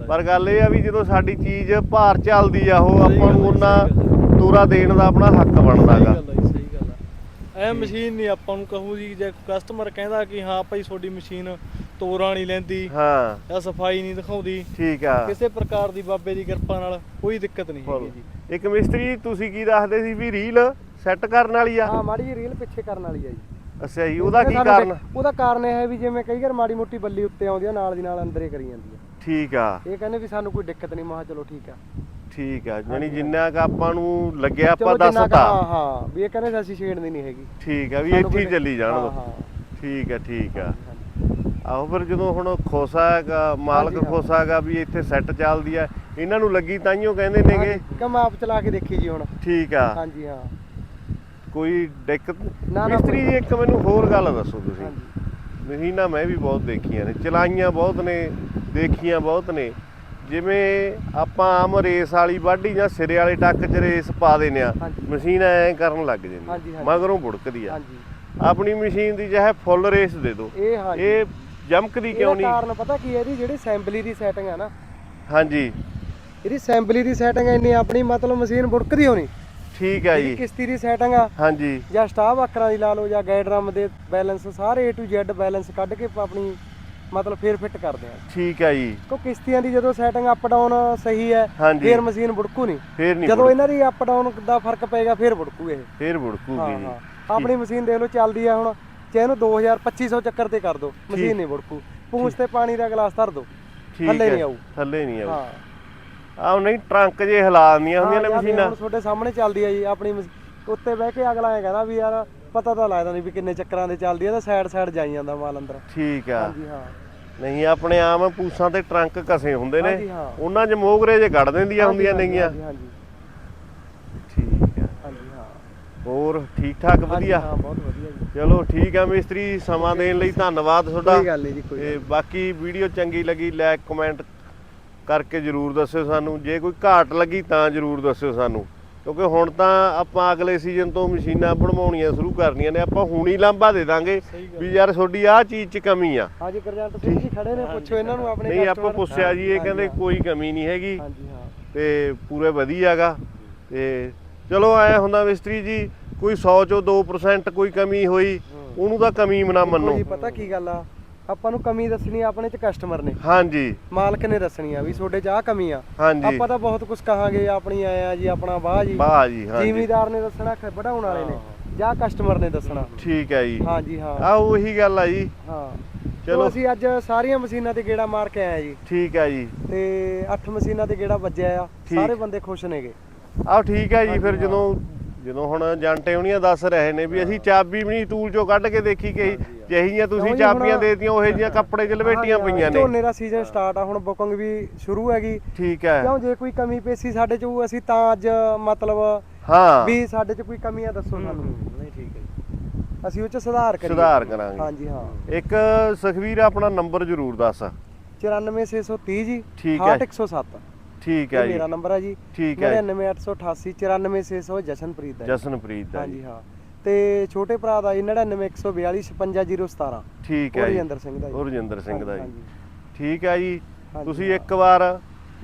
ਪਰ ਗੱਲ ਇਹ ਆ ਵੀ ਜਦੋਂ ਸਾਡੀ ਚੀਜ਼ ਭਾਰ ਚੱਲਦੀ ਆ ਉਹ ਆਪਾਂ ਨੂੰ ਉਹਨਾਂ ਤੋਰਾ ਦੇਣ ਦਾ ਆਪਣਾ ਹੱਕ ਬਣਦਾ
ਸਹੀ
ਗਾ।
ਗੱਲ ਆ ਜੀ ਸਹੀ ਗੱਲ ਆ ਐ ਮਸ਼ੀਨ ਨਹੀਂ ਆਪਾਂ ਨੂੰ ਕਹੂ ਜੀ ਜੇ ਕਸਟਮਰ ਕਹਿੰਦਾ ਕਿ ਹਾਂ ਭਾਈ ਤੁਹਾਡੀ ਮਸ਼ੀਨ ਤੋਰਾਂ ਨਹੀਂ ਲੈਂਦੀ
ਹਾਂ।
ਜਾਂ ਸਫ਼ਾਈ ਨਹੀਂ ਦਿਖਾਉਂਦੀ
ਠੀਕ ਆ।
ਕਿਸੇ ਪ੍ਰਕਾਰ ਦੀ ਬਾਬੇ ਦੀ ਕਿਰਪਾ ਨਾਲ ਕੋਈ ਦਿੱਕਤ ਨਹੀਂ ਹੈਗੀ ਜੀ।
ਇੱਕ ਮਿਸਤਰੀ ਤੁਸੀਂ ਕੀ ਦੱਸਦੇ ਸੀ ਵੀ ਰੀਲ ਸੈੱਟ ਕਰਨ ਵਾਲੀ ਆ?
ਹਾਂ ਮਾੜੀ ਜਿਹੀ ਰੀਲ ਪਿੱਛੇ ਕਰਨ ਵਾਲੀ ਆ ਜੀ।
ਅੱਛਾ ਜੀ ਉਹਦਾ ਕੀ ਕਾਰਨ?
ਉਹਦਾ ਕਾਰਨ ਇਹ ਹੈ ਵੀ ਜਿਵੇਂ ਕਈ ਵਾਰ ਮਾੜੀ ਮੋਟੀ ਬੱਲੀ ਉੱਤੇ ਆਉਂਦੀ ਆ ਨਾਲ ਦੀ ਨਾਲ ਅੰਦਰ ਕਰੀ ਜਾਂਦੀ ਆ।
ਠੀਕ ਆ।
ਇਹ ਕਹਿੰਦੇ ਵੀ ਸਾਨੂੰ ਕੋਈ ਦਿੱਕਤ ਨਹੀਂ ਮਹਾ ਚਲੋ ਠੀਕ ਆ।
ਠੀਕ ਆ ਯਾਨੀ ਜਿੰਨਾ ਕ ਆਪਾਂ ਨੂੰ ਲੱਗਿਆ ਆਪਾਂ ਦੱਸਤਾ।
ਹਾਂ ਹਾਂ ਵੀ ਇਹ ਕਹਿੰਦੇ ਅਸੀਂ ਛੇੜਨੀ ਨਹੀਂ ਹੈਗੀ।
ਠੀਕ ਆ ਵੀ ਇੱਥੇ ਹੀ ਚੱਲੀ ਜਾਣ ਦੋ। ਠੀਕ ਆ ਠੀਕ ਆ। ਆਹੋ ਫਿਰ ਜਦੋਂ ਹੁਣ ਖੋਸਾ ਹੈਗਾ ਮਾਲਕ। ਖੋਸਾ ਹੈਗਾ ਵੀ ਇੱਥੇ ਸੈੱਟ ਚੱਲਦੀ ਆ ਇਹਨਾਂ ਨੂੰ ਲੱਗੀ ਤਾਈਓ ਕਹਿੰਦੇ ਨੇਗੇ।
ਹਾਂਜੀ, ਕਿ ਮੈਂ ਆਪ ਚਲਾ ਕੇ ਦੇਖੀ ਜੀ ਹੁਣ।
ਠੀਕ ਆ।
ਹਾਂਜੀ ਹਾਂ।
ਕੋਈ ਦਿੱਕਤ
ਨਾ,
ਮਿਸਤਰੀ ਜੀ ਇੱਕ ਮੈਨੂੰ ਹੋਰ ਗੱਲ ਦੱਸੋ ਤੁਸੀਂ।
ਹਾਂਜੀ।
ਮਸ਼ੀਨਾਂ ਮੈਂ ਵੀ ਬਹੁਤ ਦੇਖੀਆਂ ਨੇ। ਚਲਾਈਆਂ ਬਹੁਤ ਨੇ ਦੇਖੀਆਂ ਬਹੁਤ ਨੇ। ਜਿਵੇਂ ਆਪਾਂ ਆਮ ਰੇਸ ਵਾਲੀ ਵਾਢੀ ਜਾਂ ਸਿਰੇ ਵਾਲੇ ਟੱਕ 'ਚ ਰੇਸ ਪਾ ਦਿੰਦੇ ਆ
ਹਾਂਜੀ।
ਮਸ਼ੀਨ ਐਂ ਕਰਨ ਲੱਗ
ਹਾਂਜੀ,
ਜਾਂਦੀ
ਹਾਂਜੀ।
ਮਗਰੋਂ ਬੁੜਕਦੀ ਆ।
ਹਾਂਜੀ।
ਆਪਣੀ ਮਸ਼ੀਨ ਦੀ ਚਾਹੇ ਫੁੱਲ ਰੇਸ ਦੇ ਦਿਓ।
ਇਹ ਹਾਂਜੀ।
ਇਹ ਜਮਕਦੀ ਕਿਉਂ
ਇਹਦਾ
ਨਹੀਂ?
ਕਾਰਨ ਪਤਾ ਕੀ ਹੈ ਜਿਹੜੀ ਅਸੈਂਬਲੀ ਦੀ ਸੈਟਿੰਗ ਹੈ ਨਾ।
ਹਾਂਜੀ।
ਇਹਦੀ ਅਸੈਂਬਲੀ ਦੀ ਸੈਟਿੰਗ ਇੰਨੀ ਆਪਣੀ ਮਤਲਬ ਮਸ਼ੀਨ ਬੁੜਕਦੀ ਹੋਣੀ।
ਠੀਕ
ਇਹਦੀ
ਜੀ।
ਕਿਸ਼ਤੀ ਦੀ ਸੈਟਿੰਗ ਆ।
ਹਾਂਜੀ।
ਜਾਂ ਸਟਾਫ ਆਕਰਾਂ ਦੀ ਲਾ ਲਓ ਜਾਂ ਗਾਈਡ ਡਰਮ ਦੇ ਬੈਲੈਂਸ ਸਾਰੇ A to Z ਬੈਲੈਂਸ ਕੱਢ ਕੇ ਆਪਾਂ ਆਪਣੀ ਮਤਲਬ ਫੇਰ ਫਿੱਟ ਕਰਦੇ ਆ।
ਠੀਕ ਆ ਜੀ।
ਕੋ ਕਿਸ਼ਤੀਆਂ ਦੀ ਜਦੋਂ ਸੈਟਿੰਗ ਅਪ ਡਾਊਨ ਸਹੀ ਹੈ। ਫੇਰ ਮਸ਼ੀਨ ਬੁੜਕੂ ਨਹੀਂ।
ਫੇਰ ਨਹੀਂ
ਜਦੋਂ ਇਹਨਾਂ ਦੀ ਅਪ ਡਾਊਨ ਦਾ ਫ਼ਰਕ ਪਏਗਾ ਫੇਰ ਬੁੜਕੂ ਇਹ।
ਫੇਰ
ਹਾਂ
ਬੁੜਕੂਗੀ ਜੀ।
ਹਾਂ। ਆਪਣੀ ਮਸ਼ੀਨ ਦੇਖ ਲਓ ਚੱਲਦੀ ਆ ਹੁਣ। ਚਾਹੇ ਇਹਨੂੰ 2000 2500 ਚੱਕਰ ਤੇ ਕਰ ਦਿਓ ਮਸ਼ੀਨ ਨਹੀਂ ਬੁੜਕੂ। ਪੂੰਛ ਤੇ ਪਾਣੀ ਦਾ ਗਲਾਸ ਧਰ
ਠੀਕ
ਥੱਲੇ
ਹੈ।
ਨਹੀਂ ਆਊ।
ਥੱਲੇ ਨਹੀਂ ਆਊ।
ਹਾਂ।
ਆਹ ਨਹੀਂ ਟਰੰਕ ਜੇ ਹਿਲਾਉਂਦੀਆਂ ਹੁੰਦੀਆਂ ਨੇ
ਹਾਂ,
ਮਸ਼ੀਨਾਂ।
ਹੁਣ ਤੁਹਾਡੇ ਸਾਹਮਣੇ ਚੱਲਦੀ ਆ ਜੀ ਆਪਣੀ ਮਸ਼- ਉੱਤੇ ਬਹਿ ਕੇ ਅਗਲਾ ਐ ਕਹਿੰਦਾ ਵੀ ਯਾਰ ਪਤਾ ਤਾਂ ਲੱਗਦਾ ਨਹੀਂ ਵੀ ਕਿੰਨੇ ਚੱਕਰਾਂ ਦੇ ਚੱਲਦੀ ਆ ਤਾਂ ਸਾਈਡ ਸਾਈਡ ਜਾਈ ਜਾਂਦਾ ਮਾਲ ਅੰਦਰ।
ਠੀਕ ਆ।
ਹਾਂਜੀ ਹਾਂ।
ਨਹੀਂ ਆਪਣੇ ਆਮ ਪੂਸਾਂ ਤੇ ਟਰੰਕ ਕਸੇ ਹੁੰਦੇ ਨੇ।
ਹਾਂਜੀ, ਹਾਂ।
ਉਹਨਾਂ 'ਚ ਮੋਗਰੇ ਜੇ ਕੱਢ ਦਿੰਦੀਆਂ ਹੁੰਦੀਆਂ
ਹਾਂਜੀ,
ਨੇਗੀਆਂ।
ਹਾਂਜੀ ਹਾਂਜੀ।
ਠੀਕ ਆ।
ਹਾਂਜੀ ਹਾਂ।
ਹੋਰ ਠੀਕ ਠਾਕ
ਹਾਂਜੀ,
ਵਧੀਆ?
ਹਾਂ ਬਹੁਤ ਵਧੀਆ ਜੀ।
ਚਲੋ ਠੀਕ ਆ ਮਿਸਤਰੀ ਸਮਾਂ ਦੇਣ ਲਈ ਧੰਨਵਾਦ ਤੁਹਾਡਾ।
ਕੋਈ ਗੱਲ ਨਹੀਂ ਜੀ ਕੋਈ
ਤੇ ਬਾਕੀ ਵੀਡੀਓ ਚੰਗੀ ਲੱਗੀ ਲਾਇਕ ਕਮੈਂਟ ਕਰਕੇ ਜਰੂਰ ਦੱਸਿਓ ਸਾਨੂੰ। ਜੇ ਕੋਈ ਘਾਟ ਲੱਗੀ ਤਾਂ ਜਰੂਰ ਦੱਸਿਓ ਸਾਨੂੰ। ਕਿਉਂਕਿ ਹੁਣ ਤਾਂ ਆਪਾਂ ਅਗਲੇ ਸੀਜ਼ਨ ਤੋਂ ਮਸ਼ੀਨਾਂ ਬਣਵਾਉਣੀਆਂ ਸ਼ੁਰੂ ਕਰਨੀਆਂ ਨੇ। ਆਪਾਂ ਹੁਣ ਹੀ ਲਾਂਭਾ ਦੇ ਦਾਂਗੇ ਵੀ ਯਾਰ ਤੁਹਾਡੀ ਆਹ ਚੀਜ਼ 'ਚ ਕਮੀ ਆ।
ਹਾਂਜੀ ਗਰਜੰਟ ਸਿੰਘ ਜੀ ਖੜੇ ਨੇ ਪੁੱਛੋ ਇਹਨਾਂ ਨੂੰ ਆਪਣੇ
ਨਹੀਂ ਆਪਾਂ। ਪੁੱਛਿਆ ਜੀ ਇਹ ਕਹਿੰਦੇ। ਕੋਈ ਕਮੀ ਨਹੀਂ ਹੈਗੀ
ਹਾਂਜੀ ਹਾਂ।
ਤੇ ਪੂਰੇ ਵਧੀਆਗਾ। ਤੇ ਚਲੋ ਐ ਹੁੰਦਾ ਮਿਸਤਰੀ ਜੀ ਕੋਈ 100 ਚੋਂ 2% ਕੋਈ ਕਮੀ ਹੋਈ ਉਹਨੂੰ ਤਾਂ ਕਮੀ ਨਾ ਮੰਨੋ
ਜੀ ਪਤਾ ਕੀ ਗੱਲ ਆ? ਆਪਾਂ ਨੂੰ ਕਮੀ ਦੱਸਣੀ ਆ ਆਪਣੇ ਚ ਕਸਟਮਰ ਨੇ।
ਹਾਂਜੀ।
ਮਾਲਕ ਨੇ ਦੱਸਣੀ ਆ ਵੀ ਤੁਹਾਡੇ ਚ ਆਹ ਕਮੀ ਆ।
ਹਾਂਜੀ।
ਆਪਾਂ ਤਾਂ ਬਹੁਤ ਕੁਝ ਕਹਾਂਗੇ ਆਪਣੀ ਆਏ ਆ ਜੀ ਆਪਣਾ ਵਾਹ ਜੀ।
ਵਾਹ ਜੀ ਹਾਂਜੀ।
ਜ਼ਿਮੀਦਾਰ ਨੇ ਦੱਸਣਾ ਖ- ਵਧਾਉਣ ਵਾਲੇ ਨੇ। ਜਾਂ ਕਸਟਮਰ ਨੇ ਦੱਸਣਾ।
ਠੀਕ ਹੈ ਜੀ।
ਹਾਂਜੀ ਹਾਂ।
ਆ ਉਹੀ ਗੱਲ ਆ ਜੀ।
ਹਾਂ।
ਚਲੋ।
ਚਲੋ ਅਸੀਂ ਅੱਜ ਸਾਰੀਆਂ ਮਸ਼ੀਨਾਂ ਤੇ ਗੇੜਾ ਮਾਰ ਕੇ ਆਏ ਆ ਜੀ।
ਠੀਕ ਹੈ ਜੀ।
ਤੇ 8 ਮਸ਼ੀਨਾਂ ਤੇ ਗੇੜਾ ਵੱਜਿਆ ਆ।
ਠੀਕ।
ਸਾਰੇ ਬੰਦੇ ਖੁਸ਼ ਨੇਗੇ।
ਆਹ ਠੀਕ ਹੈ ਜੀ ਫਿਰ। ਜਦੋਂ ਜਦੋਂ ਹੁਣ ਜਾਂਟੇ ਹੁਣੀਆਂ ਦੱਸ ਰਹੇ ਨੇ ਵੀ ਅਸੀਂ ਚਾਬੀ ਵੀ ਨਹੀਂ ਟੂਲ ਚੋਂ ਕੱਢ ਕੇ ਦੇਖੀ ਕਿ ਜਿਹੀਆਂ ਤੁਸੀਂ ਚਾਬੀਆਂ ਦੇਤੀਆਂ ਉਹੇ ਜੀਆਂ ਕੱਪੜੇ 'ਚ ਲਪੇਟੀਆਂ ਪਈਆਂ ਨੇ।
ਝੋਨੇ ਦਾ ਸੀਜ਼ਨ ਸਟਾਰਟ ਆ ਹੁਣ ਬੁਕਿੰਗ ਵੀ ਸ਼ੁਰੂ ਹੈਗੀ।
ਠੀਕ ਹੈ।
ਕਿਉਂ ਜੇ ਕੋਈ ਕਮੀ ਪੇਸੀ ਸਾਡੇ ਚ ਅਸੀਂ ਤਾਂ ਅੱਜ ਮਤਲਬ
ਹਾਂ।
ਵੀ ਸਾਡੇ ਚ ਕੋਈ ਕਮੀ ਆ ਦੱਸੋ ਸਾਨੂੰ।
ਨਹੀਂ ਠੀਕ ਹੈ
ਅਸੀਂ ਉਹ ਚ ਸੁਧਾਰ ਕਰੀਏ।
ਸੁਧਾਰ ਕਰਾਂਗੇ।
ਹਾਂਜੀ ਹਾਂ।
ਇੱਕ ਸੁਖਵੀਰ ਆਪਣਾ ਨੰਬਰ ਜ਼ਰੂਰ ਦੱਸ।
94630 ਜੀ
ਠੀਕ ਹੈ।
6107
ਠੀਕ ਹੈ ਜੀ।
ਮੇਰਾ ਨੰਬਰ ਹੈ ਜੀ।
ਠੀਕ ਹੈ।
99888 94600 ਜਸ਼ਨਪ੍ਰੀਤ ਦਾ।
ਜਸਨਪ੍ਰੀਤ
ਹਾਂਜੀ ਹਾਂ। ਤੇ ਛੋਟੇ ਭਰਾ ਦਾ ਜੀ 99142 55017
ਠੀਕ ਹੈ ਜੀ।
ਰਜਿੰਦਰ ਸਿੰਘ ਦਾ ਜੀ।
ਗੁਰਜਿੰਦਰ ਸਿੰਘ ਦਾ ਜੀ। ਠੀਕ ਹੈ ਜੀ। ਤੁਸੀਂ। ਇੱਕ ਵਾਰ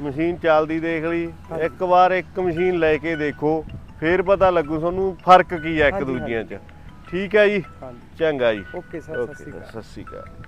ਮਸ਼ੀਨ ਚੱਲਦੀ ਦੇਖ ਲਈ। ਇੱਕ ਵਾਰ ਇੱਕ ਮਸ਼ੀਨ ਲੈ ਕੇ ਦੇਖੋ। ਫੇਰ ਪਤਾ ਲੱਗੂ ਤੁਹਾਨੂੰ ਫ਼ਰਕ ਕੀ ਹੈ ਇੱਕ ਦੂਜਿਆਂ 'ਚ। ਠੀਕ ਹੈ ਜੀ। ਚੰਗਾ ਜੀ।
ਓਕੇ ਸਰ ਸਤਿ
ਓਕੇ
ਸ਼੍ਰੀ ਅਕਾਲ।
ਸਤਿ ਸ਼੍ਰੀ ਅਕਾਲ।